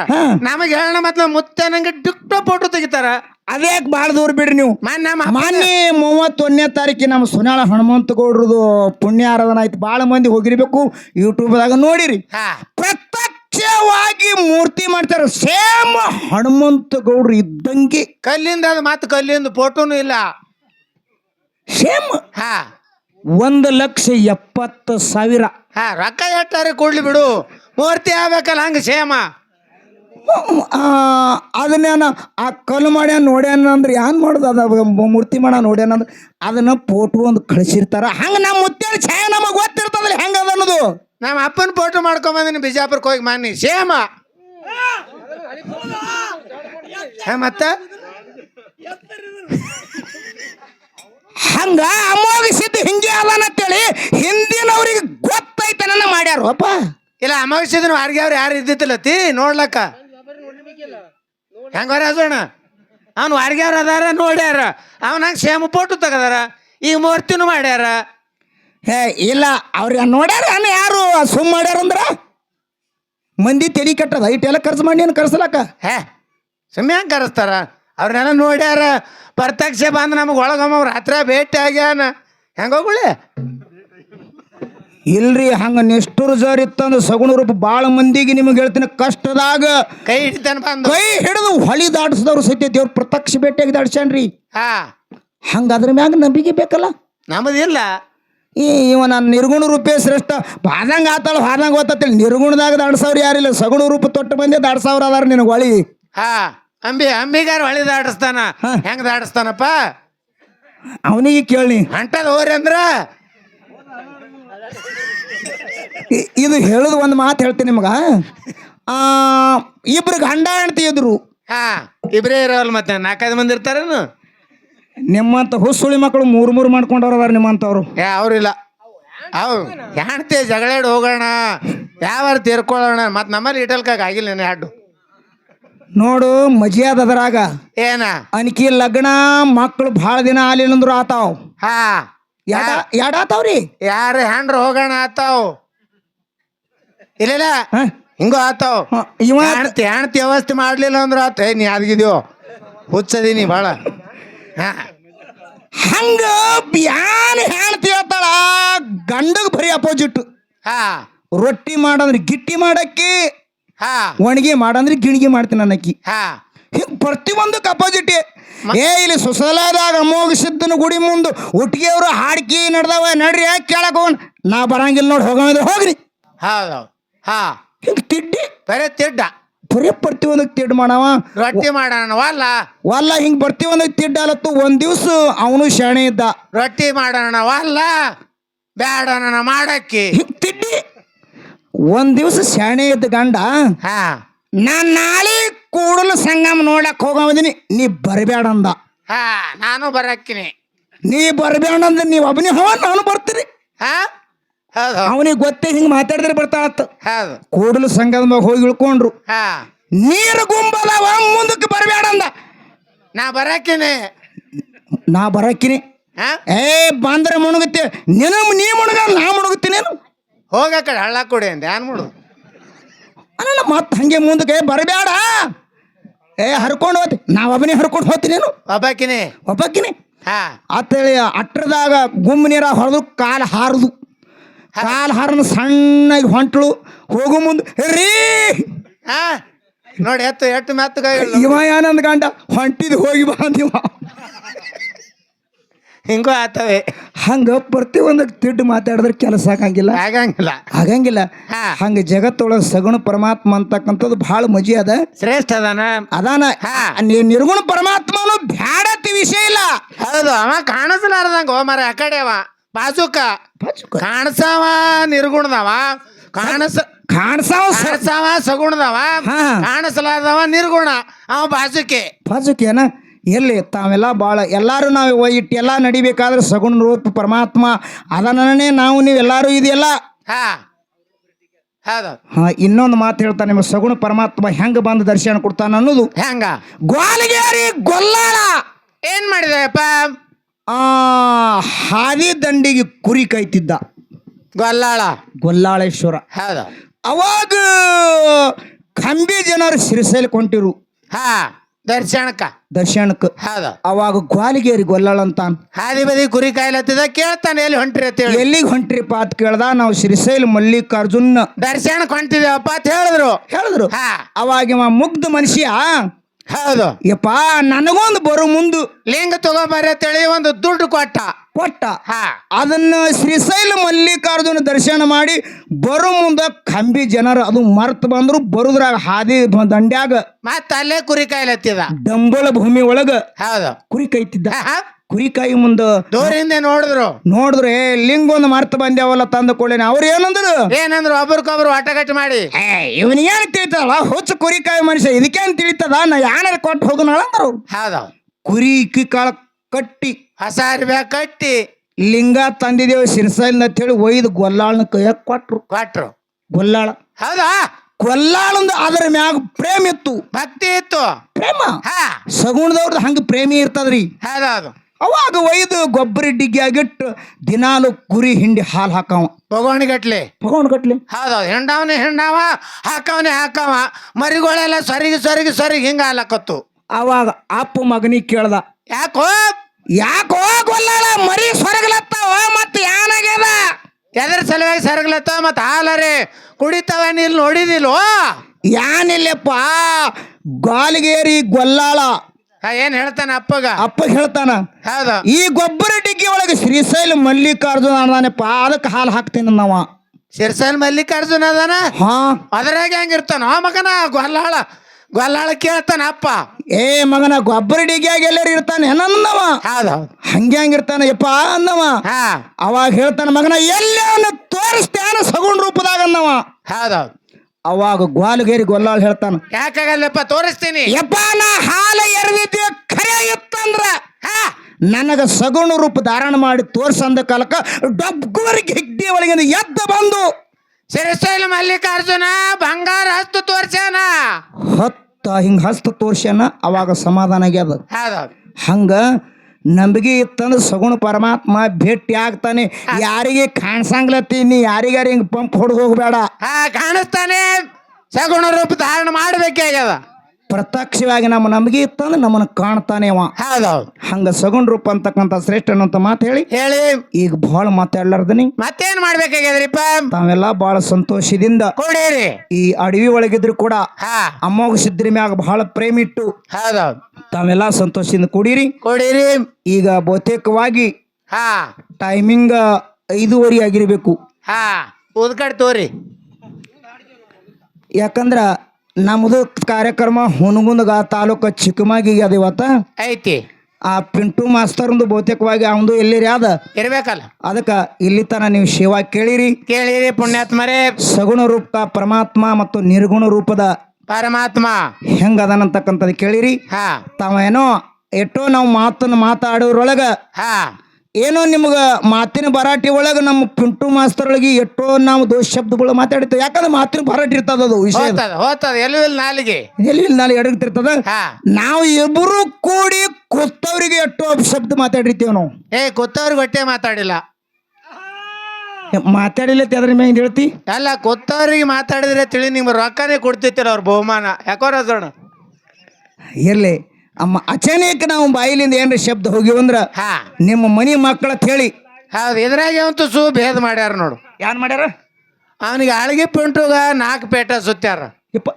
ನಮಗ್ ಹೇಳೋಣ ಮತ್ತೆ ಮುತ್ಯಾನಂಗೆ ಡಿಕ್ಟೋ ಫೋಟೋ ತೆಗಿತಾರ. ಅದ್ಯಾಕೆ ಭಾಳ ದೂರ ಬಿಡ್ರಿ ನೀವು? ಮಾನ್ಯ ಮೂವತ್ತೊಂದನೇ ತಾರೀಕಿಗೆ ನಮ್ಮ ಸುನಾಳ ಹನುಮಂತ ಗೌಡ್ರದು ಪುಣ್ಯ ಆರಾಧನ ಆಯ್ತು. ಭಾಳ ಮಂದಿ ಹೋಗಿರ್ಬೇಕು ಯೂಟ್ಯೂಬ್ದಾಗ ನೋಡಿರಿ. ಹಾ. ಪ್ರತ್ಯಕ್ಷವಾಗಿ ಮೂರ್ತಿ ಮಾಡ್ತಾರೆ. ಸೇಮ್ ಹನುಮಂತ ಗೌಡ್ರು ಇದ್ದಂಗೆ. ಕಲ್ಲಿಂದ ಅದು ಮತ್ತೆ ಕಲ್ಲಿಂದ ಫೋಟೋನು ಇಲ್ಲ. ಸೇಮ್ ಹಾ. ಒಂದು ಲಕ್ಷ ಎಪ್ಪತ್ತು ಸಾವಿರ. ಹಾ ರೊಕ್ಕ ಎಟ್ಟಾರೆ ಕೊಡ್ಲಿ ಬಿಡು. ಮೂರ್ತಿ ಆಗ್ಬೇಕಲ್ಲ ಹಂಗ ಸೇಮ. ಆ, ಅದನ್ನೇನ ಆ ಕಲ್ಲು ಮಾಡ್ಯಾನ ನೋಡ್ಯಾನ ಅಂದ್ರೆ ಏನ್ ಮಾಡೋದು? ಅದ ಮೂರ್ತಿ ಮಾಡ ನೋಡ್ಯಾನ ಅಂದ್ರೆ ಅದನ್ನ ಫೋಟೋ ಒಂದು ಕಳಿಸಿರ್ತಾರ. ಹಂಗ ನಮ್ಮ ಮುತ್ತೇನ ಛಾಯ ನಮಗೆ ಗೊತ್ತಿರ್ತದಲ್ಲ ಹೆಂಗ ಅನ್ನೋದು. ನಮ್ಮ ಅಪ್ಪನ ಫೋಟೋ ಮಾಡ್ಕೊಂಬಂದಿನಿ ಬಿಜಾಪುರಕ್ಕೆ ಹೋಗಿ ಮಾನಿ ಸೇಮ ಮತ್ತ? ಹಂಗ ಸಿದ್ದು ಹಿಂಗೆ ಅಲ್ಲ ಅಂತೇಳಿ ಹಿಂದಿನವ್ರಿಗೆ ಗೊತ್ತೈತನ ನನ್ನ ಮಾಡ್ಯಾರ. ಅಪ್ಪ. ಇಲ್ಲ ಅಮಾವಾಸ್ಯದನ ಅರ್ಗಿ ಅವ್ರು ಯಾರು ಇದ್ದಿತ್ತಿಲ್ಲತಿ ನೋಡ್ಲಕ್ಕ. ಹೆಂಗ ಅಸೋಣ ಅವ್ನು ಅರ್ಗಿ ಅವ್ರ ಅದಾರ, ನೋಡ್ಯಾರ. ಅವನಾಗ ಸೇಮ್ ಫೋಟೋ ತೆಗದಾರ. ಈಗ ಮೂರ್ತಿನೂ ಮಾಡ್ಯಾರ. ಹೇ ಇಲ್ಲ ಅವ್ರಿಗೆ ನೋಡ್ಯಾರ ಅನ್ನ ಯಾರು? ಸುಮ್ ಮಾಡ್ಯಾರ ಅಂದ್ರ? ಮಂದಿ ತೆಲಿ ಕಟ್ಟದ ಐಟೆಲ್ಲ ಖರ್ಚು ಮಾಡಿ ಏನು ಕರ್ಸಲಕ್ಕ? ಹೇ ಸುಮ್ಮನೆ ಹೆಂಗೆ ಕರೆಸ್ತಾರ? ಅವ್ರನ್ನೆಲ್ಲ ನೋಡ್ಯಾರ ಪ್ರತ್ಯಕ್ಷ ಬಂದು ನಮಗೆ ಅವ್ರ ರಾತ್ರಿ ಭೇಟಿ ಆಗ್ಯಾನ. ಹೆಂಗೆ ಹೋಗುಳಿ ಇಲ್ರಿ ಹಂಗ ನಿಷ್ಠುರ ಜರ್ ಇತ್ತಂದ್ರೆ ಸಗುಣ ರೂಪ ಭಾಳ ಮಂದಿಗೆ ನಿಮಗೆ ಹೇಳ್ತೀನಿ ಕಷ್ಟದಾಗ ಕೈ ಹಿಡಿತಾನೆ ಬಂದು. ಕೈ ಹಿಡಿದು ಹೊಳಿ ದಾಟಿಸಿದವ್ರು ಸತ್ಯ ದೇವ್ರ ಪ್ರತ್ಯಕ್ಷ ಭೇಟಿಯಾಗಿ ದಾಡ್ಸ್ಯಾನ್ರಿ ಹಾ. ಹಂಗ ಅದ್ರ ಮ್ಯಾಗ ನಂಬಿಕೆ ಬೇಕಲ್ಲ? ನಮ್ಮದಿಲ್ಲ ಈ ಇವ ನಾನು ನಿರ್ಗುಣ ರೂಪೇ ಶ್ರೇಷ್ಠ. ಬಾದಂಗೆ ಆತಾಳ ಹಾದಂಗ ಓದ್ತೇಳಿ ನಿರ್ಗುಣದಾಗ ದಾಡ್ಸವ್ರು ಯಾರಿಲ್ಲ ಸಗುಣ ರೂಪ ತೊಟ್ಟು ಬಂದೆ ಸಾವಿರ ಅದಾರ ನಿನಗೆ ಹೊಳಿ ಹಾ ಅಂಬಿ ಅಂಬಿಗಾರ ಹೊಳಿ ದಾಡಿಸ್ತಾನ. ಹೆಂಗ ದಾಟಿಸ್ತಾನಪ್ಪ ಅವನಿಗೆ ಕೇಳಿ ಹಂಟದ ಹೋರಿ ಅಂದ್ರ? ಇದು ಹೇಳುದು ಒಂದು ಮಾತು ಹೇಳ್ತೀನಿ ನಿಮ್ಗ. ಆ, ಇಬ್ರು ಗಂಡ ಅಂತ ಇದ್ರು. ಹಾ ಇಬ್ರೇ ಇರೋಲ್ ಮತ್ತೆ ನಾಲ್ಕೈದು ಮಂದಿ ಇರ್ತಾರೇನು? ನಿಮ್ಮಂತ ಹುಸುಳಿ ಮಕ್ಕಳು ಮೂರು ಮೂರು ಮಾಡ್ಕೊಂಡವ್ರು ಅದಾರ ನಿಮ್ಮಂತವ್ರು. ಏ ಅವ್ರಿಲ್ಲ. ಅವು ಹೆಣ್ತಿ ಜಗಳಾಡಿ ಹೋಗೋಣ ಯಾವಾರ ತೀರ್ಕೊಳ್ಳೋಣ ಮತ್ತೆ ನಮ್ಮಲ್ಲಿ ಇಟಲ್ಕಾಗ ಆಗಿಲ್ಲ ನೀನು ಹಾಡು ನೋಡು ಮಜಿಯಾದ ಅದರಾಗ ಏನ? ಅನ್ಕಿ ಲಗ್ನ ಮಕ್ಕಳು ಭಾಳ ದಿನ ಆಲಿಲ್ಲ ಅಂದ್ರು ಆತಾವ್. ಹಾ. ಎಡ ಆತಾವ್ರಿ? ಯಾರು ಹೆಣ್ರು ಹೋಗೋಣ ಆತಾವ್. ಇಲ್ಲ ಹ? ಹಿಂಗೂ ಆತಾವ್. ಇವ ಹೆಣ್ತಿ ಹೆಣ್ತಿ ವ್ಯವಸ್ಥೆ ಮಾಡ್ಲಿಲ್ಲ ಅಂದ್ರೆ ಆತ. ಏ, ನೀ ಅದ್ಗಿದ್ಯೋ ಹುಚ್ಚದೀನಿ ಭಾಳ ಹಾ ಹಂಗ ಬ್ಯಾನ್ ಹೆಣ್ತಿ ಹೇಳ್ತಾಳ ಗಂಡಗ್ ಬರೀ ಅಪೋಸಿಟ್. ಹಾ. ರೊಟ್ಟಿ ಮಾಡಂದ್ರೆ ಗಿಟ್ಟಿ ಮಾಡಕ್ಕಿ ಹಾ. ಒಣಗಿ ಮಾಡಂದ್ರೆ ಗಿಣಿಗೆ ಮಾಡ್ತೀನಿ ಅನ್ನಕ್ಕಿ. ಹಾ. ಹಿಂಗ್ ಪ್ರತಿಯೊಂದಕ್ಕೆ ಅಪೋಸಿಟ್. ಏ ಇಲ್ಲಿ ಸುಸಲಾದಾಗ ಅಮೋಘ ಸಿದ್ದನ ಗುಡಿ ಮುಂದೆ ಒಟ್ಟಿಗೆ ಅವರು ಹಾಡ್ಕಿ ನಡ್ದಾವ ನಡ್ರಿ ಯಾಕೆ ಕೇಳಕ್ ಹೋಗೋಣ. ನಾ ಬರಂಗಿಲ್ಲ ನೋಡಿ ಹೋಗಂದ್ರೆ ಹೋಗ್ರಿ. ಹೌದು. ಹಾ. ಹಿಂಗ್ ತಿಡ್ಡಿ. ಬರೇ ತಿಡ್ಡ. ಬರೀ ಪ್ರತಿಯೊಂದಕ್ಕೆ ತಿಡ್ ಮಾಡವ. ರೊಟ್ಟಿ ಮಾಡೋಣ ವಲ್ಲ ವಲ್ಲ ಹಿಂಗ್ ಪ್ರತಿಯೊಂದಕ್ಕೆ ತಿಡ್ಡಲತ್ತು ಒಂದ್ ದಿವ್ಸ ಅವನು ಶಾಣೆ ಇದ್ದ. ರೊಟ್ಟಿ ಮಾಡೋಣ ವಲ್ಲ ಬ್ಯಾಡೋಣ ಮಾಡಕ್ಕಿ. ಹಿಂಗ್ ತಿಡ್ಡಿ ಒಂದ್ ದಿವ್ಸ ಶಾಣೆ ಇದ್ದ ಗಂಡ ಹಾ. ನಾನ್ ನಾಳೆ ಕೂಡಲು ಸಂಗಮ ನೋಡಕ್ ಹೋಗೋದಿನಿ ನೀ ಬರಬೇಡ ಅಂದ. ಹಾ ನಾನು ಬರಕ್ಕಿನಿ. ನೀ ಬರಬೇಡ ಅಂದ್ರೆ ನೀವ್ ಒಬ್ಬನೇ ಹೋ ನಾನು ಬರ್ತೀನಿ. ಹಾ? ಅವನಿಗೆ ಗೊತ್ತೇ ಹಿಂಗ್ ಮಾತಾಡಿದ್ರೆ ಬರ್ತಾಳತ್ತ ಕೂಡಲು ಸಂಘದ ಮ್ಯಾಗ ಹೋಗಿ ಇಳ್ಕೊಂಡ್ರು. ನೀರು ಗುಂಬದವ ಮುಂದಕ್ಕೆ ಬರಬೇಡ ಅಂದ. ನಾ ಬರಾಕಿನಿ. ನಾ ಬರಕಿನಿ. ಏ ಬಂದ್ರೆ ಮುಣುಗುತ್ತೆ. ನಿನ ನೀ ಮುಣಗ ನಾ ಮುಣುಗುತ್ತೀನಿ ಹೋಗ ಕಡೆ ಹಳ್ಳ ಕೊಡಿ ಅಂದ. ಏನ್ ಮಾಡು ಅಲ್ಲ ಮತ್ತೆ ಹಂಗೆ ಮುಂದಕ್ಕೆ ಬರಬೇಡ ಏ ಹರ್ಕೊಂಡು ಹೋತಿ. ನಾ ಒಬ್ಬನೇ ಹರ್ಕೊಂಡು ಹೋಗ್ತೀನಿ ನೀನು ಒಬ್ಬಾಕಿನಿ. ಅತ್ತೇಳಿ ಹಾ. ಅತ್ತೇಳಿ ಅಟ್ಟರದಾಗ ಗುಮ್ಮ ನೀರ ಹೊಡೆದು ಕಾಲು ಹಾರದು. ಕಾಲು ಹಾರನ ಸಣ್ಣಗೆ ಹೊಂಟ್ಳು ಹೋಗು ಮುಂದೆ. ರೀ. ಹಾ. ನೋಡಿ ಎತ್ತು ಎಟ್ಟು ಮೆತ್ತಗ ಇವ ಏನಂದ ಗಂಡ? ಹೊಂಟಿದ್ ಹೋಗಿ ಬಾ ಅಂದಿವ ಹಿಂಗೂ ಆತವೆ. ಹಂಗ ಒಂದಕ್ಕೆ ತಿಡ್ಡು ಮಾತಾಡಿದ್ರೆ ಕೆಲಸ ಆಗಂಗಿಲ್ಲ. ಆಗಂಗಿಲ್ಲ. ಆಗಂಗಿಲ್ಲ. ಹಂಗ ಜಗತ್ತೊಳಗೆ ಸಗುಣ ಪರಮಾತ್ಮ ಅಂತಕ್ಕಂಥದ್ದು ಭಾಳ ಮಜಿ ಅದ. ಶ್ರೇಷ್ಠ ಅದಾನ. ಅದಾನ. ನಿರ್ಗುಣ ಪರಮಾತ್ಮನು ಬ್ಯಾಡತಿ ವಿಷಯ ಇಲ್ಲ. ಹೌದು ಅವ ಕಾಣಿಸ್ಲಾರ್ದಂಗ ಓ ಮರ ಆ ಕಡೆ ಅವ. ಬಾಜುಕ. ಕಾಣಸಾವ ನಿರ್ಗುಣದವ. ಕಾಣಸ ಕಾಣಸಾವ ಕಾಣಿಸವ ಸಗುಣದವ. ಕಾಣಸಲಾದವ ನಿರ್ಗುಣ. ಅವ ಬಾಜುಕೆ. ಬಾಜುಕೇನ? ಎಲ್ಲಿ ತಾವೆಲ್ಲ ಭಾಳ ಎಲ್ಲರೂ ನಾವು ಇಟ್ಟೆಲ್ಲ ನಡಿಬೇಕಾದ್ರೆ ಸಗುಣ ರೂಪ ಪರಮಾತ್ಮ. ಅದನ್ನೇ ನಾವು ನೀವು ಎಲ್ಲರೂ ಇದೆಯಲ್ಲ? ಹಾ. ಇನ್ನೊಂದು ಮಾತು ಹೇಳ್ತಾನೆ ನಿಮ್ಮ ಸಗುಣ ಪರಮಾತ್ಮ ಹೆಂಗೆ ಬಂದು ದರ್ಶನ ಕೊಡ್ತಾನ ಅನ್ನೋದು. ಹೆಂಗ? ಗ್ವಾಲಿಗೇರಿ ಗೊಲ್ಲಾಳ. ಏನ್ ಮಾಡಿದೆಪ್ಪ ಆ ಹಾದಿ ದಂಡಿಗೆ ಕುರಿ ಕೈತಿದ್ದ ಗೊಲ್ಲಾಳ. ಗೊಲ್ಲಾಳೇಶ್ವರ. ಹೌದು. ಅವಾಗ ಕಂಬಿ ಜನರು ಸಿರಿಸೈಲಿ ಕೊಂಟಿರು. ಹಾ ದರ್ಶನಕ್ಕ. ದರ್ಶನಕ್ಕೆ. ಹೌದು. ಅವಾಗ ಗ್ವಾಲಿಗೇರಿ ಗೊಲ್ಲಾಳ ಅಂತ ಹಾದಿ ಬದಿ ಕುರಿ ಕಾಯ್ಲತ್ತಿದ ಕೇಳ್ತಾನೆ ಎಲ್ಲಿ ಹೊಂಟ್ರಿ ಅಂತ ಹೇಳಿ. ಎಲ್ಲಿಗೆ ಹೊಂಟ್ರಿಪ್ಪ ಅಂತ ಕೇಳ್ದ ನಾವು ಸಿರಿಸೈಲ್ ಮಲ್ಲಿಕಾರ್ಜುನ್. ದರ್ಶನಕ್ಕೆ ಹೊಂಟಿದೇವಪ್ಪ ಅಂತ ಹೇಳಿದ್ರು. ಹೇಳಿದ್ರು. ಹಾ. ಅವಾಗ ಇವ ಮುಗ್ಧ ಮನುಷ್ಯ ಹೌದು. ಯಪ್ಪ ನನಗೊಂದು ಬರೋ ಮುಂದು. ಲಿಂಗ ತಗೋಬಾರ ಅಂತೇಳಿ ಒಂದು ದುಡ್ಡು ಕೊಟ್ಟ. ಕೊಟ್ಟ. ಹಾ. ಅದನ್ನ ಶ್ರೀಶೈಲ ಮಲ್ಲಿಕಾರ್ಜುನ ದರ್ಶನ ಮಾಡಿ ಬರೋ ಮುಂದ ಕಂಬಿ ಜನರು ಅದು ಮರ್ತ್ ಬಂದ್ರು ಬರುದ್ರಾಗ ಹಾದಿ ಬ- ದಂಡ್ಯಾಗ ಮತ್ತ ಅಲ್ಲೇ ಕುರಿ ಕಾಯ್ಲತ್ತಿದ. ಡಂಬಳ ಭೂಮಿ ಒಳಗ ಹೌದು. ಕುರಿ ಕೈತಿದ್ದ. ಹಾ, ಹಾ. ಕುರಿ ಕಾಯಿ ಮುಂದ ದೂರಿಂದ ನೋಡಿದ್ರು ನೋಡಿದ್ರೆ ಲಿಂಗ ಒಂದು ಮರ್ತ ಬಂದ್ಯಾವಲ್ಲ ತಂದು ಕೊಳ್ಳೇನೆ ಅವ್ರು ಏನಂದ್ರು? ಏನಂದ್ರು? ಒಬ್ರಕೊಬ್ರು ಆಟಗಟ್ಟು ಮಾಡಿ. ಏ ಏನು ತಿಳಿತದಲ್ಲ ಹುಚ್ಚು ಕುರಿಕಾಯಿ ಮನುಷ್ಯ ಇದಕ್ಕೇನು ತಿಳಿತದ? ನಾ ಯಾರು ಕೊಟ್ಟು ಹೋಗೋಣ ಅಂದ್ರು. ಹೌದು. ಕುರಿ ಕಾಳ ಕಟ್ಟಿ ಹಸಾರಿ ಅರ್ಬ್ಯಾ ಕಟ್ಟಿ. ಲಿಂಗ ತಂದಿದ್ದೇವೆ ಸಿರ್ಸೈಲ್ ಅಂತ ಹೇಳಿ ಒಯ್ದು ಗೊಲ್ಲಾಳನ ಕೈಯಾಗ ಕೊಟ್ರು. ಕೊಟ್ರು. ಗೊಲ್ಲಾಳ. ಹೌದಾ? ಕೊಲ್ಲಾಳಂದ ಅದರ ಮ್ಯಾಗ ಪ್ರೇಮ ಇತ್ತು. ಭಕ್ತಿ ಇತ್ತು. ಪ್ರೇಮ? ಸಗುಣದವ್ರದ್ದು ಹಂಗ ಪ್ರೇಮಿ ಇರ್ತದ್ರಿ. ಹೌದೌದು. ಅವಾಗ ಒಯ್ದು ಗೊಬ್ಬರ ಡಿಗ್ಗಿಯಾಗಿಟ್ಟು ದಿನಾಲು ಕುರಿ ಹಿಂಡಿ ಹಾಲು ಹಾಕವ ಗಟ್ಲೆ ತಗೊಂಡ್ ಗಟ್ಲೆ ಹೌದೌದು ಹೆಂಡವನೇ ಹೆಂಡವ ಹಾಕವನೇ ಹಾಕವ ಮರಿಗಳೆಲ್ಲ ಸರಿಗೆ ಸರಿಗೆ ಸರಿಗೆ ಹಿಂಗ ಹಾಲಕತ್ತು. ಅವಾಗ ಅಪ್ಪ ಮಗನಿಗೆ ಕೇಳ್ದ ಯಾಕೋ? ಯಾಕೋ ಗೊಲ್ಲಾಳ ಮರಿ ಸರಗ್ಲತ್ತವ ಮತ್ತೆ ಏನಾಗ್ಯದ ಎದ್ರ ಸಲುವಾಗಿ ಸರಗ್ಲತ್ತವ ಮತ್ತ ಹಾಲರಿ? ಕುಡಿತಾವ ನೀಲ್ ನೋಡಿದಿಲ್ವೋ ಯಾನಿಲ್ಲಪ್ಪ ಗಾಲಿಗೇರಿ ಗೊಲ್ಲಾಳ ಏನ್ ಹೇಳ್ತಾನ ಅಪ್ಪಗ? ಅಪ್ಪ ಹೇಳ್ತಾನ ಹೌದು. ಈ ಗೊಬ್ಬರ ಡಿಗ್ಗಿ ಒಳಗೆ ಶ್ರೀಶೈಲ ಮಲ್ಲಿಕಾರ್ಜುನ ಅದಾನಪ್ಪ ಅದಕ್ಕೆ ಹಾಲು ಹಾಕ್ತೀನಿ ನಾವ. ಶಿರ್ಸೈಲ್ ಮಲ್ಲಿಕಾರ್ಜುನ ಅದಾನ? ಹಾ. ಅದ್ರಾಗ ಹೆಂಗಿರ್ತಾನ ಮಗನ ಗೊಲ್ಲಾಳ ಗೊಲ್ಲಾಳ ಕೇಳ್ತಾನ ಅಪ್ಪ. ಏ ಮಗನ ಗೊಬ್ಬರ ಡಿಗ್ಗಿಯಾಗ ಎಲ್ಲರೂ ಇರ್ತಾನೆ ಏನನ್ನವ ಹೌದು. ಹಂಗೆ ಹಂಗಿರ್ತಾನೆ ಯಪ್ಪ ಅನ್ನವ. ಹಾ. ಅವಾಗ ಹೇಳ್ತಾನ ಮಗನ ಎಲ್ಲ ತೋರಿಸ್ತಾನ ಸಗುಣ ರೂಪದಾಗ ಅನ್ನವ. ಹೌದೌದು ಅವಾಗ ಗ್ವಾಲಗೇರಿ ಗೊಲ್ಲಾಳ್ ಹೇಳ್ತಾನ ಯಾಕಾಗಲ್ಲಪ್ಪ ತೋರಿಸ್ತೀನಿ? ಯಪ್ಪ ನಾ ಹಾಲ ಎರೆದಿದ್ದೆ ಖರೆ ಇತ್ತಂದ್ರ ಹಾ ನನಗ ಸಗುಣ ರೂಪ ಧಾರಣ ಮಾಡಿ ತೋರ್ಸಂದ ಕಾಲಕ್ಕ ಡಬ್ಗುವರಿಗೆ ಹೆಗ್ಡಿ ಒಳಗಿಂದ ಎದ್ದ ಬಂದು ಸಿರಿಸೈಲ ಮಲ್ಲಿಕಾರ್ಜುನ ಬಂಗಾರ ಹಸ್ತು ತೋರ್ಸ್ಯಾನ? ಹತ್ತ ಹಿಂಗ ಹಸ್ತು ತೋರ್ಸ್ಯಾನ ಅವಾಗ ಸಮಾಧಾನ ಆಗ್ಯದ. ಹೌದೌದು. ಹಂಗ ನಂಬಿಕೆ ಇತ್ತಂದ್ರೆ ಸಗುಣ ಪರಮಾತ್ಮ ಭೇಟಿ ಆಗ್ತಾನೆ ಯಾರಿಗೆ ಕಾಣ್ಸಂಗ್ಲತ್ತೀನಿ ಯಾರಿಗಾರ ಹಿಂಗ್ ಪಂಪ್ ಹೊಡೆದು ಹೋಗ್ಬೇಡ. ಹಾ ಕಾಣಿಸ್ತಾನೆ. ಸಗುಣ ರೂಪ ಧಾರಣ ಮಾಡ್ಬೇಕಾಗ್ಯದ ಪ್ರತ್ಯಕ್ಷವಾಗಿ ನಮ್ಮ ನಂಬಿಕೆ ಇತ್ತಂದ್ರೆ ನಮ್ಮನ್ನ ಕಾಣ್ತಾನೆ ಅವ. ಹೌದೌದು ಹಂಗ ಸಗುಣ ರೂಪ ಅಂತಕ್ಕಂಥ ಶ್ರೇಷ್ಠ ಅನ್ನೋಂಥ ಮಾತು ಹೇಳಿ. ಹೇಳಿ. ಈಗ ಬಹಳ ಮಾತಾಡ್ಲಾರ್ದನಿ. ಮತ್ತೇನ್ ಮಾಡ್ಬೇಕಾಗ್ಯದ್ರಿಪ್ಪ? ತಾವೆಲ್ಲ ಬಹಳ ಸಂತೋಷದಿಂದ ಕೊಡೇರಿ. ಈ ಅಡವಿ ಒಳಗಿದ್ರು ಕೂಡ ಅಮ್ಮಗ ಅಮ್ಮೋಗ ಸಿದ್ರಿ ಮ್ಯಾಗ ಬಹಳ ಪ್ರೇಮ ಇಟ್ಟು ಹೌದೌದು ತಾವೆಲ್ಲ ಸಂತೋಷದಿಂದ ಕೂಡಿರಿ. ಕೊಡಿರಿ. ಈಗ ಬಹುತೇಕವಾಗಿ ಹಾ. ಟೈಮಿಂಗ್ ಐದೂವರೆ ಆಗಿರಬೇಕು. ಹಾ. ಉದ್ಕಡ್ ತೋರಿ. ಯಾಕಂದ್ರ ನಮ್ಮದು ಕಾರ್ಯಕ್ರಮ ಹುನಗುಂದಗ ತಾಲೂಕು ಚಿಕ್ಕಮಾಗಿ ಅದ ಇವತ್ತ. ಐತಿ. ಆ ಪಿಂಟು ಮಾಸ್ತರ್ಂದು ಬಹುತೇಕವಾಗಿ ಅವಂದು ಎಲ್ಲಿರಿ ಅದ ಇರ್ಬೇಕಲ್ಲ. ಅದಕ್ಕೆ ಇಲ್ಲಿ ತನ ನೀವು ಶಿವ ಕೇಳಿರಿ. ಕೇಳಿರಿ ಪುಣ್ಯಾತ್ಮರೇ. ಸಗುಣ ರೂಪ ಪರಮಾತ್ಮ ಮತ್ತು ನಿರ್ಗುಣ ರೂಪದ ಪರಮಾತ್ಮ. ಹೆಂಗ ಅದನಂತಕ್ಕಂಥದ್ದು ಕೇಳಿರಿ. ಹಾ. ತಾವ ಏನೋ ಎಷ್ಟೋ ನಾವು ಮಾತನ್ನು ಮಾತಾಡೋರೊಳಗ ಹಾ. ಏನೋ ನಿಮ್ಗೆ ಮಾತಿನ ಭರಾಟಿ ಒಳಗೆ ನಮ್ಮ ಪಿಂಟು ಮಾಸ್ತರ್ ಒಳಗೆ ಎಷ್ಟೋ ನಾವು ದೋಷ ಶಬ್ದಗಳು ಮಾತಾಡಿರ್ತೇವೆ. ಯಾಕಂದ್ರೆ ಮಾತಿನ ಭರಾಟಿ ಇರ್ತದ ಅದು ವಿಷಯ. ಹೋಗ್ತದ ಹೋಗ್ತದ ನಾಲಿಗೆ? ಎಲ್ಲಿ ನಾಳೆ ಎಡಗ್ತಿರ್ತದ ಹಾ. ನಾವು ಇಬ್ಬರು ಕೂಡಿ ಕೊತ್ತವರಿಗೆ ಎಷ್ಟೋ ಶಬ್ದ ಮಾತಾಡಿರ್ತೀವಿ ನಾವು. ಏ ಗೊತ್ತವ್ರಿಗೆ ಹೊಟ್ಟೆ ಮಾತಾಡಿಲ್ಲ. ಮಾತಾಡಿಲ್ಲ ಅದ್ರ ಮ್ಯಾಗ ಹೇಳ್ತಿ? ಅಲ್ಲ ಕೊತ್ತವ್ರಿಗೆ ಮಾತಾಡಿದ್ರೆ ತಿಳಿ ನಿಮ್ಗೆ ರೊಕ್ಕನೇ ಕೊಡ್ತಿರ್ತೀರ ಅವ್ರ ಬಹುಮಾನ. ಯಾಕೋ ರಾಜಣ್ಣ? ಇರ್ಲಿ. ಅಮ್ಮ ಅಚಾನಕ್ ನಾವು ಬಾಯಿಲಿಂದ ಏನ್ರ ಶಬ್ದ ಹೋಗಿವಂದ್ರ ಹಾ. ನಿಮ್ಮ ಮನಿ ಮಕ್ಕಳ ಹೇಳಿ ಹೌದು ಇದ್ರಾಗ ಅಂತೂ ಸು ಭೇದ ಮಾಡ್ಯಾರ ನೋಡು. ಯಾನ್ ಮಾಡ್ಯಾರ? ಅವನಿಗೆ ಅಳಗಿ ಪಿಂಟುಗ ನಾಲ್ಕು ಪೇಟ ಸುತ್ತಾರ. ಯಪ್ಪ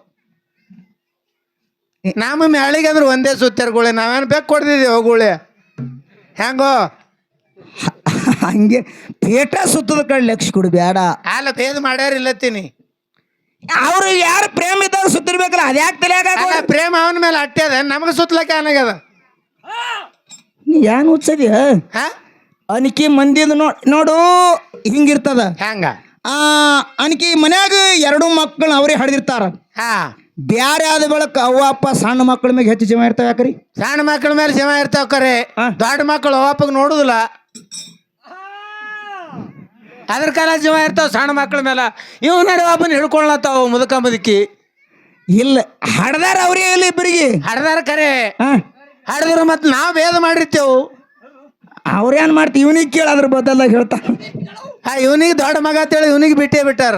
ನಮ್ಮ ಮ್ಯಾಳಿಗೆ ಅಂದ್ರೆ ಒಂದೇ ಸುತ್ತಾರ ಗುಳೆ ನಾವೇನು ಬೇಕು ಕೊಡ್ತಿದ್ದೀವಿ ಹೋಗುಳೆ ಹೆಂಗೋ? ಹಂಗೆ ಪೇಟ ಸುತ್ತದ ಕಡೆ ಲಕ್ಷ ಕೊಡು ಬೇಡ ಅಲ್ಲ ಭೇದ ಮಾಡ್ಯಾರ ಇಲ್ಲತ್ತೀನಿ ಅವ್ರು ಯಾರು ಪ್ರೇಮ ಇದ್ದವ್ರು ಸುತ್ತಿರ್ಬೇಕಲ್ಲ ಅದ್ಯಾಕೆ ತಲೆಯಾಗ ಅಲ್ಲ ಪ್ರೇಮ ಅವನ ಮೇಲೆ ಅಟ್ಟ್ಯದ ನಮಗೆ ಸುತ್ತಲಕ್ಕೆ ಅನಗದ ನೀ ಏನ್ ಹುಚ್ಚದಿ ಹಾ? ಅನಿಕಿ ಮಂದಿದ ನೋ ನೋಡು ಹಿಂಗಿರ್ತದ. ಹೆಂಗ? ಆ ಅನಿಕಿ ಮನ್ಯಾಗ ಎರಡು ಮಕ್ಕಳು ಅವರೇ ಹಡ್ದಿರ್ತಾರ. ಹಾ. ಬ್ಯಾರೆ ಆದ ಬಳಕ ಅವ್ವ ಅಪ್ಪ ಸಣ್ಣ ಮಕ್ಕಳ ಮೇಲೆ ಹೆಚ್ಚು ಜಮ ಇರ್ತಾವ ಯಾಕ್ರಿ? ಸಣ್ಣ ಮಕ್ಕಳ ಮೇಲೆ ಜಮ ಇರ್ತಾವ ಕರೆ. ಹಾ. ದೊಡ್ಡ ಮಕ್ಕಳು ಅಪ್ಪಗೆ ನೋಡುದಿಲ್ಲ. ಅದ್ರ ಕಾಲ ಜೀವ ಇರ್ತಾವ ಸಣ್ಣ ಮಕ್ಕಳ ಮೇಲೆ. ಇವ್ ನಡೆ ಒಬ್ಬನ ಹಿಡ್ಕೊಳತ್ತಾವ ಮುದುಕ ಮುದುಕಿ. ಇಲ್ಲ ಹಡದಾರ ಅವ್ರೇ ಇಲ್ಲ ಇಬ್ಬರಿಗೆ ಹಡದಾರ ಕರೆ. ಹಡದ್ರ ಹಡ್ದ್ರ ಮತ್ತೆ ನಾವು ಭೇದ ಮಾಡಿರ್ತೇವು. ಅವ್ರೇನ್ ಮಾಡ್ತಿ? ಇವನಿಗೆ ಕೇಳ ಅದ್ರ ಬದಲಾಗಿ ಹೇಳ್ತಾ ಹಾ ಇವನಿಗೆ ದೊಡ್ಡ ಮಗ ಅಂತೇಳಿ ಇವನಿಗೆ ಬಿಟ್ಟೇ ಬಿಟ್ಟಾರ.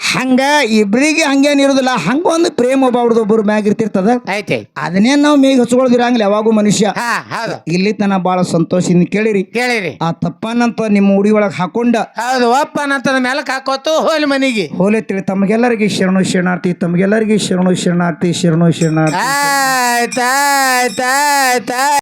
ಹಂಗ ಇಬ್ಬರಿಗೆ ಹಂಗೇನ್ ಇರುದಿಲ್ಲ ಹಂಗ ಒಂದು ಪ್ರೇಮ ಒಬ್ಬ ಒಬ್ಬರು ಮ್ಯಾಗ ಇರ್ತಿರ್ತದ. ಐತೆ ಅದನ್ನೇ ನಾವು ಮೇಗ ಹಚ್ಕೊಳ್ದಿರಂಗಿಲ್ಲ ಯಾವಾಗೂ ಮನುಷ್ಯ. ಹಾ ಹೌದು. ಇಲ್ಲಿ ತನ ಭಾಳ ಸಂತೋಷದಿಂದ ಕೇಳಿರಿ. ಕೇಳಿರಿ. ಆ ತಪ್ಪನಂತ ನಿಮ್ಮ ಉಡಿ ಒಳಗೆ ಹಾಕೊಂಡ. ಹೌದು ಒಪ್ಪ ನಂತದ ಮೇಲಕ್ಕೆ ಹಾಕೋತು ಹೋಲಿ ಮನಿಗೆ. ಹೋಲೆ ತಿಳಿ ತಮಗೆಲ್ಲರಿಗೆ ಶರಣು ಶರಣಾರ್ಥಿ ತಮಗೆಲ್ಲರಿಗೆ ಶರಣು ಶರಣಾರ್ಥಿ ಶರಣು ಶರಣಾರ್ಥಿ. ಆಯ್ತಾಯ್ತಾಯ್ತಾಯ್ತ